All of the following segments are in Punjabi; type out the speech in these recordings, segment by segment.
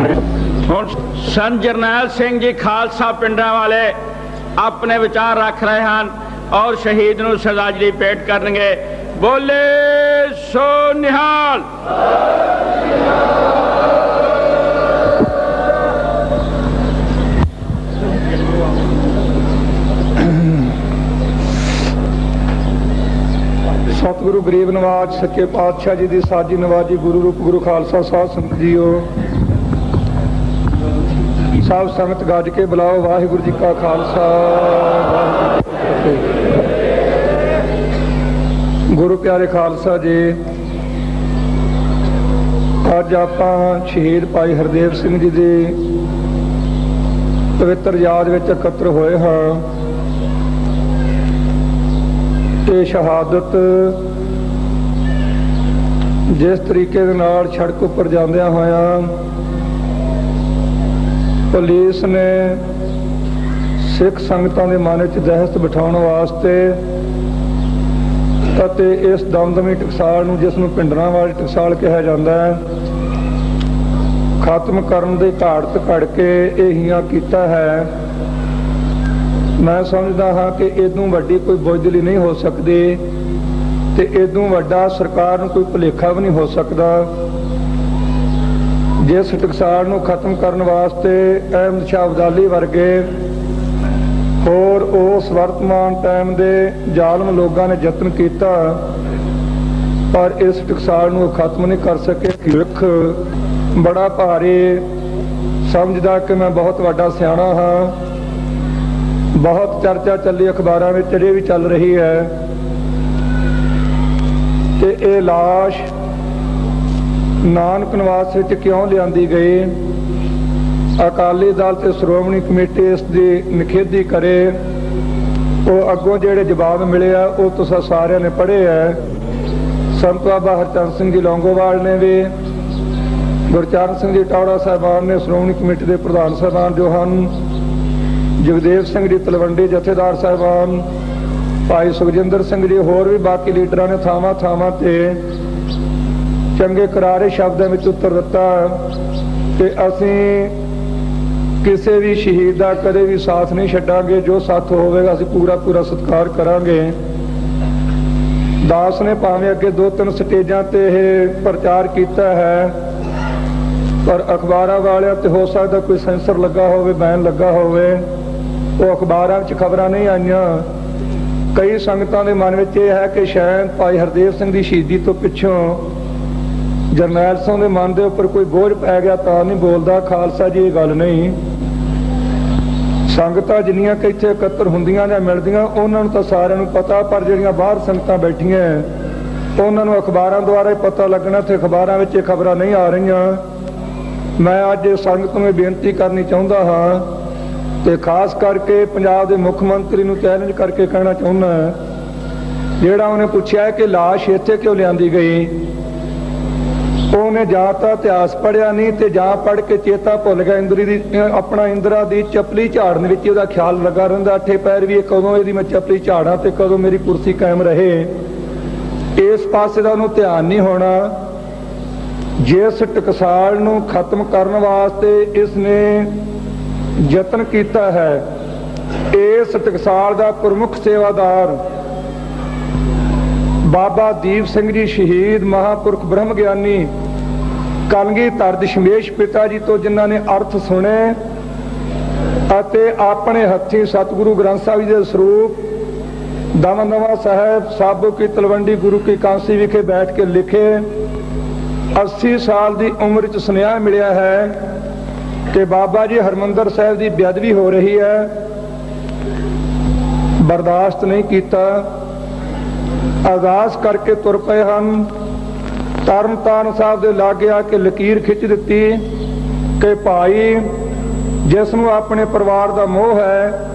ਹੁਣ ਸੰਤ ਜਰਨੈਲ ਸਿੰਘ ਜੀ ਖਾਲਸਾ ਪਿੰਡਾਂ ਵਾਲੇ ਆਪਣੇ ਵਿਚਾਰ ਰੱਖ ਰਹੇ ਹਨ ਔਰ ਸ਼ਹੀਦ ਨੂੰ ਸ਼ਰਧਾਂਜਲੀ ਭੇਟ ਕਰਨਗੇ। ਬੋਲੇ ਸੋ ਨਿਹਾਲ। ਸਤਿਗੁਰੂ ਗਰੀਬ ਨਵਾਜ, ਸੱਚੇ ਪਾਤਸ਼ਾਹ ਜੀ ਦੀ ਸਾਜੀ ਨਵਾਜੀ ਗੁਰੂ ਰੂਪ ਗੁਰੂ ਖਾਲਸਾ ਸਾਧ ਸੰਗਤ ਜੀਓ। ਸਭ ਸੰਗਤ ਗੱਜ ਕੇ ਬੁਲਾਓ, ਵਾਹਿਗੁਰੂ ਜੀ ਕਾ ਖਾਲਸਾ ਗੁਰੂ ਪਿਆਰੇ ਖਾਲਸਾ ਜੀ, ਅੱਜ ਆਪਾਂ ਸ਼ਹੀਦ ਭਾਈ ਹਰਦੇਵ ਸਿੰਘ ਜੀ ਦੀ ਪਵਿੱਤਰ ਯਾਦ ਵਿੱਚ ਇਕੱਤਰ ਹੋਏ ਹਾਂ ਤੇ ਸ਼ਹਾਦਤ ਜਿਸ ਤਰੀਕੇ ਦੇ ਨਾਲ ਸੜਕ ਉੱਪਰ ਜਾਂਦਿਆਂ ਹੋਇਆਂ ਪੁਲਿਸ ਨੇ ਸਿੱਖ ਸੰਗਤਾਂ ਦੇ ਮਨ ਵਿੱਚ ਦਹਿਸ਼ਤ ਬਿਠਾਉਣ ਵਾਸਤੇ ਅਤੇ ਇਸ ਦਮਦਮੀ ਟਕਸਾਲ ਨੂੰ, ਜਿਸ ਨੂੰ ਪਿੰਡਰਾਂ ਵਾਲੀ ਟਕਸਾਲ ਕਿਹਾ ਜਾਂਦਾ ਹੈ, ਖਤਮ ਕਰਨ ਦੇ ਘਾੜਤ ਘੜ ਕੇ ਇਹ ਹੀਆਂ ਕੀਤਾ ਹੈ। ਮੈਂ ਸਮਝਦਾ ਹਾਂ ਕਿ ਇਦੋਂ ਵੱਡੀ ਕੋਈ ਬੁੱਝਲੀ ਨਹੀਂ ਹੋ ਸਕਦੀ ਤੇ ਇਦੋਂ ਵੱਡਾ ਸਰਕਾਰ ਨੂੰ ਕੋਈ ਭੁਲੇਖਾ ਵੀ ਨਹੀਂ ਹੋ ਸਕਦਾ। ਜਿਸ ਟਕਸਾਲ ਨੂੰ ਖਤਮ ਕਰਨ ਵਾਸਤੇ ਅਹਿਮਦ ਸ਼ਾਹ ਅਬਦਾਲੀ ਵਰਗੇ ਹੋਰ ਉਸ ਵਰਤਮਾਨ ਟਾਈਮ ਦੇ ਜ਼ਾਲਮ ਲੋਕਾਂ ਨੇ ਯਤਨ ਕੀਤਾ, ਪਰ ਇਸ ਟਕਸਾਲ ਨੂੰ ਉਹ ਖਤਮ ਨਹੀਂ ਕਰ ਸਕੇ। ਵਿਖ ਬੜਾ ਭਾਰੀ ਸਮਝਦਾ ਕਿ ਮੈਂ ਬਹੁਤ ਵੱਡਾ ਸਿਆਣਾ ਹਾਂ। ਬਹੁਤ ਚਰਚਾ ਚੱਲੀ, ਅਖਬਾਰਾਂ ਵਿੱਚ ਅਜੇ ਵੀ ਚੱਲ ਰਹੀ ਹੈ ਕਿ ਇਹ লাশ ਨਾਨਕ ਨਿਵਾਸ ਵਿੱਚ ਕਿਉਂ ਲਿਆਂਦੀ ਗਈ? ਅਕਾਲੀ ਦਲ ਤੇ ਸ਼੍ਰੋਮਣੀ ਕਮੇਟੀ ਇਸ ਦੀ ਨਿਖੇਧੀ ਕਰੇ। ਉਹ ਅੱਗੋਂ ਜਿਹੜੇ ਜਵਾਬ ਮਿਲੇ ਆ, ਉਹ ਤੁਸੀਂ ਸਾਰਿਆਂ ਨੇ ਪੜ੍ਹੇ ਆ। ਸੰਤ ਬਾਬਾ ਹਰਚੰਦ ਸਿੰਘ ਜੀ ਲੌਂਗੋਵਾਲ ਨੇ ਵੀ ਗੁਰਚਰਨ ਸਿੰਘ ਜੀ ਟੌੜਾ ਸਾਹਿਬਾਨ ਨੇ, ਸ਼੍ਰੋਮਣੀ ਕਮੇਟੀ ਦੇ ਪ੍ਰਧਾਨ ਸਾਹਿਬਾਨ ਜੋ ਹਨ, ਜਗਦੇਵ ਸਿੰਘ ਜੀ ਤਲਵੰਡੀ ਜਥੇਦਾਰ ਸਾਹਿਬਾਨ, ਭਾਈ ਸੁਖਜਿੰਦਰ ਸਿੰਘ ਜੀ, ਹੋਰ ਵੀ ਬਾਕੀ ਲੀਡਰਾਂ ਨੇ ਥਾਵਾਂ ਥਾਵਾਂ ਤੇ ਚੰਗੇ ਕਰਾਰੇ ਸ਼ਬਦਾਂ ਵਿੱਚ ਉੱਤਰ ਦਿੱਤਾ ਕਿ ਅਸੀਂ ਕਿਸੇ ਵੀ ਸ਼ਹੀਦ ਦਾ ਕਦੇ ਵੀ ਸਾਥ ਨਹੀਂ ਛੱਡਾਂਗੇ। ਜੋ ਸਾਥ ਹੋਵੇਗਾ, ਅਸੀਂ ਪੂਰਾ ਪੂਰਾ ਸਤਿਕਾਰ ਕਰਾਂਗੇ। ਦਾਸ ਨੇ ਭਾਵੇਂ ਅੱਗੇ ਦੋ ਤਿੰਨ ਸਟੇਜਾਂ ਤੇ ਇਹ ਪ੍ਰਚਾਰ ਕੀਤਾ ਹੈ, ਪਰ ਅਖਬਾਰਾਂ ਵਾਲਿਆਂ ਤੇ ਹੋ ਸਕਦਾ ਕੋਈ ਸੈਂਸਰ ਲੱਗਾ ਹੋਵੇ, ਬੈਨ ਲੱਗਾ ਹੋਵੇ, ਉਹ ਅਖਬਾਰਾਂ ਵਿੱਚ ਖਬਰਾਂ ਨਹੀਂ ਆਈਆਂ। ਕਈ ਸੰਗਤਾਂ ਦੇ ਮਨ ਵਿੱਚ ਇਹ ਹੈ ਕਿ ਸ਼ਾਇਦ ਭਾਈ ਹਰਦੇਵ ਸਿੰਘ ਦੀ ਸ਼ਹੀਦੀ ਤੋਂ ਪਿੱਛੋਂ ਜਰਨੈਲ ਸਿੰਘ ਦੇ ਮਨ ਦੇ ਉੱਪਰ ਕੋਈ ਬੋਝ ਪੈ ਗਿਆ ਤਾਂ ਨਹੀਂ ਬੋਲਦਾ, ਖਾਲਸਾ ਜੀ, ਇਹ ਗੱਲ ਨਹੀਂ। ਸੰਗਤਾਂ ਜਿੰਨੀਆਂ ਕਿ ਇੱਥੇ ਇਕੱਤਰ ਹੁੰਦੀਆਂ ਜਾਂ ਮਿਲਦੀਆਂ, ਉਹਨਾਂ ਨੂੰ ਤਾਂ ਸਾਰਿਆਂ ਨੂੰ ਪਤਾ, ਪਰ ਜਿਹੜੀਆਂ ਬਾਹਰ ਸੰਗਤਾਂ ਬੈਠੀਆਂ, ਉਹਨਾਂ ਨੂੰ ਅਖਬਾਰਾਂ ਦੁਆਰਾ ਹੀ ਪਤਾ ਲੱਗਣਾ, ਤੇ ਅਖਬਾਰਾਂ ਵਿੱਚ ਇਹ ਖਬਰਾਂ ਨਹੀਂ ਆ ਰਹੀਆਂ। ਮੈਂ ਅੱਜ ਸੰਗਤ ਨੂੰ ਇਹ ਬੇਨਤੀ ਕਰਨੀ ਚਾਹੁੰਦਾ ਹਾਂ, ਤੇ ਖਾਸ ਕਰਕੇ ਪੰਜਾਬ ਦੇ ਮੁੱਖ ਮੰਤਰੀ ਨੂੰ ਚੈਲੰਜ ਕਰਕੇ ਕਹਿਣਾ ਚਾਹੁੰਦਾ, ਜਿਹੜਾ ਉਹਨੇ ਪੁੱਛਿਆ ਕਿ লাশ ਇੱਥੇ ਕਿਉਂ ਲਿਆਂਦੀ ਗਈ? ਉਹਨੇ ਜਾਂ ਤਾਂ ਇਤਿਹਾਸ ਪੜਿਆ ਨਹੀਂ ਤੇ ਜਾਂ ਪੜ ਕੇ ਚੇਤਾ ਭੁੱਲ ਗਿਆ। ਇੰਦਰੀ ਦੀ ਆਪਣਾ ਇੰਦਰਾ ਦੀ ਚਪਲੀ ਝਾੜਨ ਵਿੱਚ ਉਹਦਾ ਖਿਆਲ ਲੱਗਾ ਰਹਿੰਦਾ। ਅੱਠੇ ਪੈਰ ਵੀ ਕਦੋਂ ਇਹਦੀ ਮੈਂ ਚਪਲੀ ਝਾੜਾਂ ਤੇ ਕਦੋਂ ਮੇਰੀ ਕੁਰਸੀ ਕਾਇਮ ਰਹੇ। ਇਸ ਪਾਸੇ ਦਾ ਉਹਨੂੰ ਧਿਆਨ ਨਹੀਂ ਹੋਣਾ। ਜਿਸ ਟਕਸਾਲ ਨੂੰ ਖਤਮ ਕਰਨ ਵਾਸਤੇ ਇਸ ਨੇ ਯਤਨ ਕੀਤਾ ਹੈ, ਇਸ ਟਕਸਾਲ ਦਾ ਪ੍ਰਮੁੱਖ ਸੇਵਾਦਾਰ ਬਾਬਾ ਦੀਪ ਸਿੰਘ ਜੀ ਸ਼ਹੀਦ ਮਹਾਪੁਰਖ ਬ੍ਰਹਮ ਗਿਆਨੀ ਕਲਗੀ ਕਲਗੀਧਰ ਦਸ਼ਮੇਸ਼ ਪਿਤਾ ਜੀ ਤੋਂ, ਜਿਨ੍ਹਾਂ ਨੇ ਅਰਥ ਸੁਣੇ ਅਤੇ ਆਪਣੇ ਹੱਥੀਂ ਸਤਿਗੁਰੂ ਗ੍ਰੰਥ ਸਾਹਿਬ ਜੀ ਦੇ ਸਰੂਪ ਦਮਨਵਾ ਸਾਹਿਬ, ਸਾਬੋ ਕੀ ਤਲਵੰਡੀ, ਗੁਰੂ ਕੀ ਕਾਂਸੀ ਵਿਖੇ ਬੈਠ ਕੇ ਲਿਖੇ। 80 ਸਾਲ ਦੀ ਉਮਰ ਚ ਸੁਨੇਹਾ ਮਿਲਿਆ ਹੈ ਕਿ ਬਾਬਾ ਜੀ ਹਰਮੰਦਰ ਸਾਹਿਬ ਦੀ ਬੇਅਦਬੀ ਹੋ ਰਹੀ ਹੈ। ਬਰਦਾਸ਼ਤ ਨਹੀਂ ਕੀਤਾ। ਅਰਦਾਸ ਕਰਕੇ ਤੁਰ ਪਏ ਹਨ। ਤਰਨਤਾਰਨ ਸਾਹਿਬ ਦੇ ਲਾਗੇ ਆ ਕੇ ਲਕੀਰ ਖਿੱਚ ਦਿੱਤੀ ਕਿ ਭਾਈ, ਜਿਸ ਨੂੰ ਆਪਣੇ ਪਰਿਵਾਰ ਦਾ ਮੋਹ ਹੈ,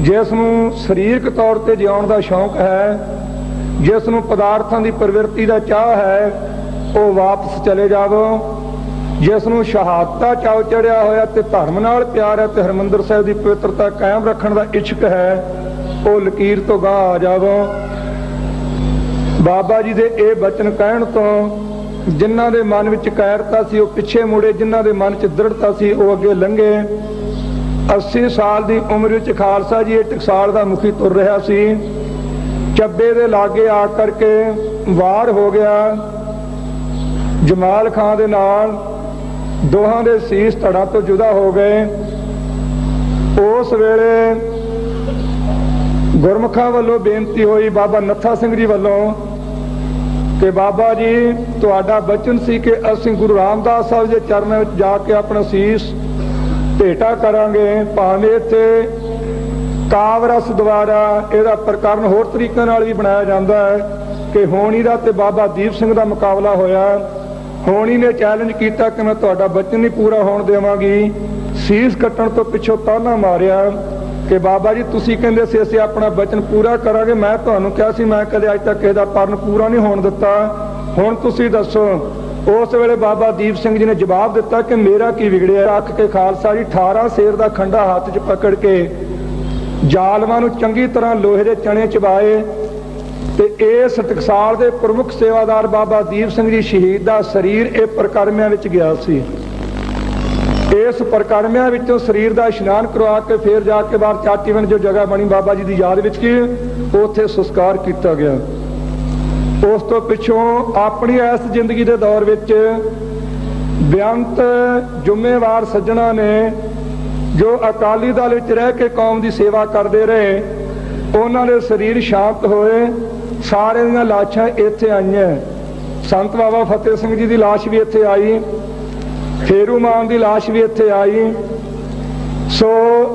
ਜਿਸ ਨੂੰ ਸਰੀਰਕ ਤੌਰ ਤੇ ਜਿਉਣ ਦਾ ਸ਼ੌਂਕ ਹੈ, ਜਿਸ ਨੂੰ ਪਦਾਰਥਾਂ ਦੀ ਪ੍ਰਵਿਰਤੀ ਦਾ ਚਾਹ ਹੈ, ਉਹ ਵਾਪਸ ਚਲੇ ਜਾਵੋ। ਜਿਸ ਨੂੰ ਸ਼ਹਾਦਤਾਂ ਚਾਉ ਚੜਿਆ ਹੋਇਆ ਤੇ ਧਰਮ ਨਾਲ ਪਿਆਰ ਹੈ ਤੇ ਹਰਮੰਦਰ ਸਾਹਿਬ ਦੀ ਪਵਿੱਤਰਤਾ ਕਾਇਮ ਰੱਖਣ ਦਾ ਇਸ਼ਕ ਹੈ, ਉਹ ਲਕੀਰ ਤੋਂ ਗਾਹ ਆ ਜਾਵੋ। ਬਾਬਾ ਜੀ ਦੇ ਇਹ ਬਚਨ ਕਹਿਣ ਤੋਂ ਜਿਨ੍ਹਾਂ ਦੇ ਮਨ ਵਿੱਚ ਕਾਇਰਤਾ ਸੀ, ਉਹ ਪਿੱਛੇ ਮੁੜੇ, ਜਿਨ੍ਹਾਂ ਦੇ ਮਨ 'ਚ ਦ੍ਰਿੜਤਾ ਸੀ, ਉਹ ਅੱਗੇ ਲੰਘੇ। 80 ਸਾਲ ਦੀ ਉਮਰ ਵਿੱਚ ਖਾਲਸਾ ਜੀ ਇਹ ਟਕਸਾਲ ਦਾ ਮੁਖੀ ਤੁਰ ਰਿਹਾ ਸੀ। ਚੱਬੇ ਦੇ ਲਾਗੇ ਆ ਕਰਕੇ ਵਾਰ ਹੋ ਗਿਆ। ਜਮਾਲ ਖਾਨ ਦੇ ਨਾਲ ਦੋਹਾਂ ਦੇ ਸੀਸ ਧੜਾਂ ਤੋਂ ਜੁਦਾ ਹੋ ਗਏ। ਉਸ ਵੇਲੇ ਗੁਰਮੁਖਾਂ ਵੱਲੋਂ ਬੇਨਤੀ ਹੋਈ ਬਾਬਾ ਨੱਥਾ ਸਿੰਘ ਜੀ ਵੱਲੋਂ ਕਿ ਬਾਬਾ ਜੀ, ਤੁਹਾਡਾ ਬਚਨ ਸੀ ਕਿ ਅਸੀਂ ਗੁਰੂ ਰਾਮਦਾਸ ਸਾਹਿਬ ਦੇ ਚਰਨਾਂ ਵਿੱਚ ਜਾ ਕੇ ਆਪਣਾ ਸੀਸ ਭੇਟਾ ਕਰਾਂਗੇ। ਭਾਵੇਂ ਇੱਥੇ ਕਾਵਰਸ ਦੁਆਰਾ ਇਹਦਾ ਪ੍ਰਕਰਨ ਹੋਰ ਤਰੀਕੇ ਨਾਲ ਵੀ ਬਣਾਇਆ ਜਾਂਦਾ ਹੈ ਕਿ ਹੋਣੀ ਦਾ ਤੇ ਬਾਬਾ ਦੀਪ ਸਿੰਘ ਦਾ ਮੁਕਾਬਲਾ ਹੋਇਆ। ਹੋਣੀ ਨੇ ਚੈਲੰਜ ਕੀਤਾ ਕਿ ਮੈਂ ਤੁਹਾਡਾ ਬਚਨ ਨਹੀਂ ਪੂਰਾ ਹੋਣ ਦੇਵਾਂਗੀ। ਸੀਸ ਕੱਟਣ ਤੋਂ ਪਿੱਛੋਂ ਤਾਨਾ ਮਾਰਿਆ। ਕਿ ਬਾਬਾ ਜੀ, ਤੁਸੀਂ ਕਹਿੰਦੇ ਸੀ ਅਸੀਂ ਆਪਣਾ ਵਚਨ ਪੂਰਾ ਕਰਾਂਗੇ। ਮੈਂ ਤੁਹਾਨੂੰ ਕਿਹਾ ਸੀ, ਮੈਂ ਕਦੇ ਅੱਜ ਤੱਕ ਇਹਦਾ ਪਰਨ ਪੂਰਾ ਨਹੀਂ ਹੋਣ ਦਿੱਤਾ। ਹੁਣ ਤੁਸੀਂ ਦੱਸੋ, ਉਸ ਵੇਲੇ ਬਾਬਾ ਦੀਪ ਸਿੰਘ ਜੀ ਨੇ ਜਵਾਬ ਦਿੱਤਾ ਕਿ ਮੇਰਾ ਕੀ ਵਿਗੜਿਆ ਰੱਖ ਕੇ ਖਾਲਸਾ ਜੀ 18 ਸੇਰ ਦਾ ਖੰਡਾ ਹੱਥ 'ਚ ਪਕੜ ਕੇ ਜਾਲਮਾਂ ਨੂੰ ਚੰਗੀ ਤਰ੍ਹਾਂ ਲੋਹੇ ਦੇ ਚਣੇ ਚਬਾਏ ਤੇ ਇਸ ਟਕਸਾਲ ਦੇ ਪ੍ਰਮੁੱਖ ਸੇਵਾਦਾਰ ਬਾਬਾ ਦੀਪ ਸਿੰਘ ਜੀ ਸ਼ਹੀਦ ਦਾ ਸਰੀਰ ਇਹ ਪ੍ਰਕਰਮਿਆਂ ਵਿੱਚ ਗਿਆ ਸੀ। ਇਸ ਪ੍ਰਕਰਮਿਆਂ ਵਿੱਚੋਂ ਸਰੀਰ ਦਾ ਇਸ਼ਨਾਨ ਕਰਵਾ ਕੇ ਫੇਰ ਜਾ ਕੇ ਬਾਹਰ ਚਾਟੀਵਨ ਜੋ ਜਗ੍ਹਾ ਬਣੀ ਬਾਬਾ ਜੀ ਦੀ ਯਾਦ ਵਿੱਚ ਕੀ ਉੱਥੇ ਸੰਸਕਾਰ ਕੀਤਾ ਗਿਆ। ਉਸ ਤੋਂ ਪਿੱਛੋਂ ਆਪਣੀ ਇਸ ਜ਼ਿੰਦਗੀ ਦੇ ਦੌਰ ਵਿੱਚ ਬੇਅੰਤ ਜ਼ਿੰਮੇਵਾਰ ਸੱਜਣਾ ਨੇ ਜੋ ਅਕਾਲੀ ਦਲ ਵਿੱਚ ਰਹਿ ਕੇ ਕੌਮ ਦੀ ਸੇਵਾ ਕਰਦੇ ਰਹੇ, ਉਹਨਾਂ ਦੇ ਸਰੀਰ ਸ਼ਾਂਤ ਹੋਏ, ਸਾਰਿਆਂ ਦੀਆਂ ਲਾਸ਼ਾਂ ਇੱਥੇ ਆਈਆਂ। ਸੰਤ ਬਾਬਾ ਫਤਿਹ ਸਿੰਘ ਜੀ ਦੀ ਲਾਸ਼ ਵੀ ਇੱਥੇ ਆਈ। ਫੇਰੂ ਮਾਨ ਦੀ ਲਾਸ਼ ਵੀ ਇੱਥੇ ਆਈ। ਸੋ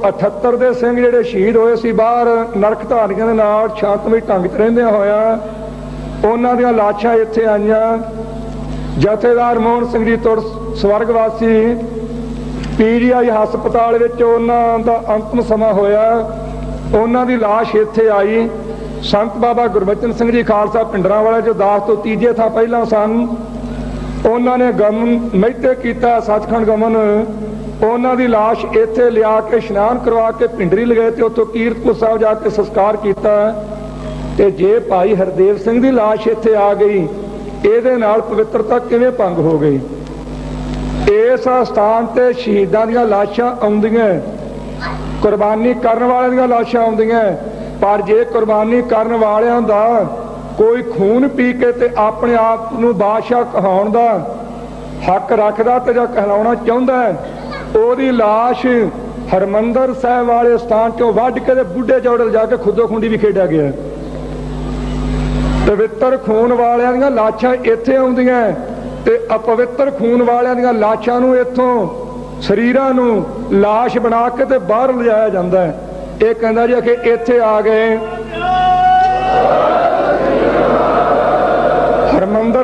78 ਦੇ ਸਿੰਘ ਜਿਹੜੇ ਸ਼ਹੀਦ ਹੋਏ ਸੀ ਬਾਹਰ, ਨਰਕ ਧਾਰੀਆਂ ਦੇ ਨਾਲ ਸ਼ਾਂਤਮਈ ਢੰਗ 'ਚ ਰਹਿੰਦਿਆਂ ਹੋਇਆ, ਉਹਨਾਂ ਦੀਆਂ ਲਾਸ਼ਾਂ ਇੱਥੇ ਆਈਆਂ। ਜਥੇਦਾਰ ਮੋਹਨ ਸਿੰਘ ਜੀ ਤੁਰ ਸਵਰਗਵਾਸੀ, ਪੀਜੀਆਈ ਹਸਪਤਾਲ ਵਿੱਚ ਉਹਨਾਂ ਦਾ ਅੰਤਮ ਸਮਾਂ ਹੋਇਆ। ਉਹਨਾਂ ਦੀ ਲਾਸ਼ ਇੱਥੇ ਆਈ। ਸੰਤ ਬਾਬਾ ਗੁਰਬਚਨ ਸਿੰਘ ਜੀ ਖਾਲਸਾ ਪਿੰਡਰਾਂ ਵਾਲੇ ਜੋ ਦਾਸ ਤੋਂ ਤੀਜੇ ਥਾਂ ਪਹਿਲਾਂ ਸਨ। ਉਹਨਾਂ ਨੇ ਗਮਨ ਮਹਿਤੇ ਕੀਤਾ, ਸੱਚਖੰਡ ਗਮਨ। ਉਹਨਾਂ ਦੀ ਲਾਸ਼ ਇੱਥੇ ਲਿਆ ਕੇ ਇਸ਼ਨਾਨ ਕਰਵਾ ਕੇ ਪਿੰਡਰੀ ਲਗਾਏ ਤੇ ਉੱਥੋਂ ਕੀਰਤਪੁਰ ਸਾਹਿਬ ਜਾ ਕੇ ਸੰਸਕਾਰ ਕੀਤਾ। ਤੇ ਜੇ ਭਾਈ ਹਰਦੇਵ ਸਿੰਘ ਦੀ ਲਾਸ਼ ਇੱਥੇ ਆ ਗਈ, ਇਹਦੇ ਨਾਲ ਪਵਿੱਤਰਤਾ ਕਿਵੇਂ ਭੰਗ ਹੋ ਗਈ? ਇਸ ਸਥਾਨ ਤੇ ਸ਼ਹੀਦਾਂ ਦੀਆਂ ਲਾਸ਼ਾਂ ਆਉਂਦੀਆਂ। ਕੁਰਬਾਨੀ ਕਰਨ ਵਾਲਿਆਂ ਦੀਆਂ ਲਾਸ਼ਾਂ ਆਉਂਦੀਆਂ। ਪਰ ਜੇ ਕੁਰਬਾਨੀ ਕਰਨ ਵਾਲਿਆਂ ਦਾ ਕੋਈ ਖੂਨ ਪੀ ਕੇ ਤੇ ਆਪਣੇ ਆਪ ਨੂੰ ਬਾਦਸ਼ਾਹ ਕਹਾਉਣ ਦਾ ਹੱਕ ਰੱਖਦਾ ਤੇ ਜਾਂ ਕਹਿਲਾਉਣਾ ਚਾਹੁੰਦਾ ਹੈ, ਉਹਦੀ ਲਾਸ਼ ਹਰਮੰਦਰ ਸਾਹਿਬ ਵਾਲੇ ਸਥਾਨ ਚੋਂ ਵੱਢ ਕੇ ਤੇ ਬੁੱਢੇ ਜੋੜਲ ਜਾ ਕੇ ਖੁੱਦੋ ਖੁੰਡੀ ਵੀ ਖੇਡਿਆ ਗਿਆ ਪਵਿੱਤਰ ਖੂਨ ਵਾਲਿਆਂ ਦੀਆਂ ਲਾਸ਼ਾਂ ਇੱਥੇ ਆਉਂਦੀਆਂ ਤੇ ਅਪਵਿੱਤਰ ਖੂਨ ਵਾਲਿਆਂ ਦੀਆਂ ਲਾਸ਼ਾਂ ਨੂੰ ਇੱਥੋਂ ਸਰੀਰਾਂ ਨੂੰ ਲਾਸ਼ ਬਣਾ ਕੇ ਤੇ ਬਾਹਰ ਲਿਜਾਇਆ ਜਾਂਦਾ ਹੈ। ਇਹ ਕਹਿੰਦਾ ਜੀ ਕਿ ਇੱਥੇ ਆ ਗਏ।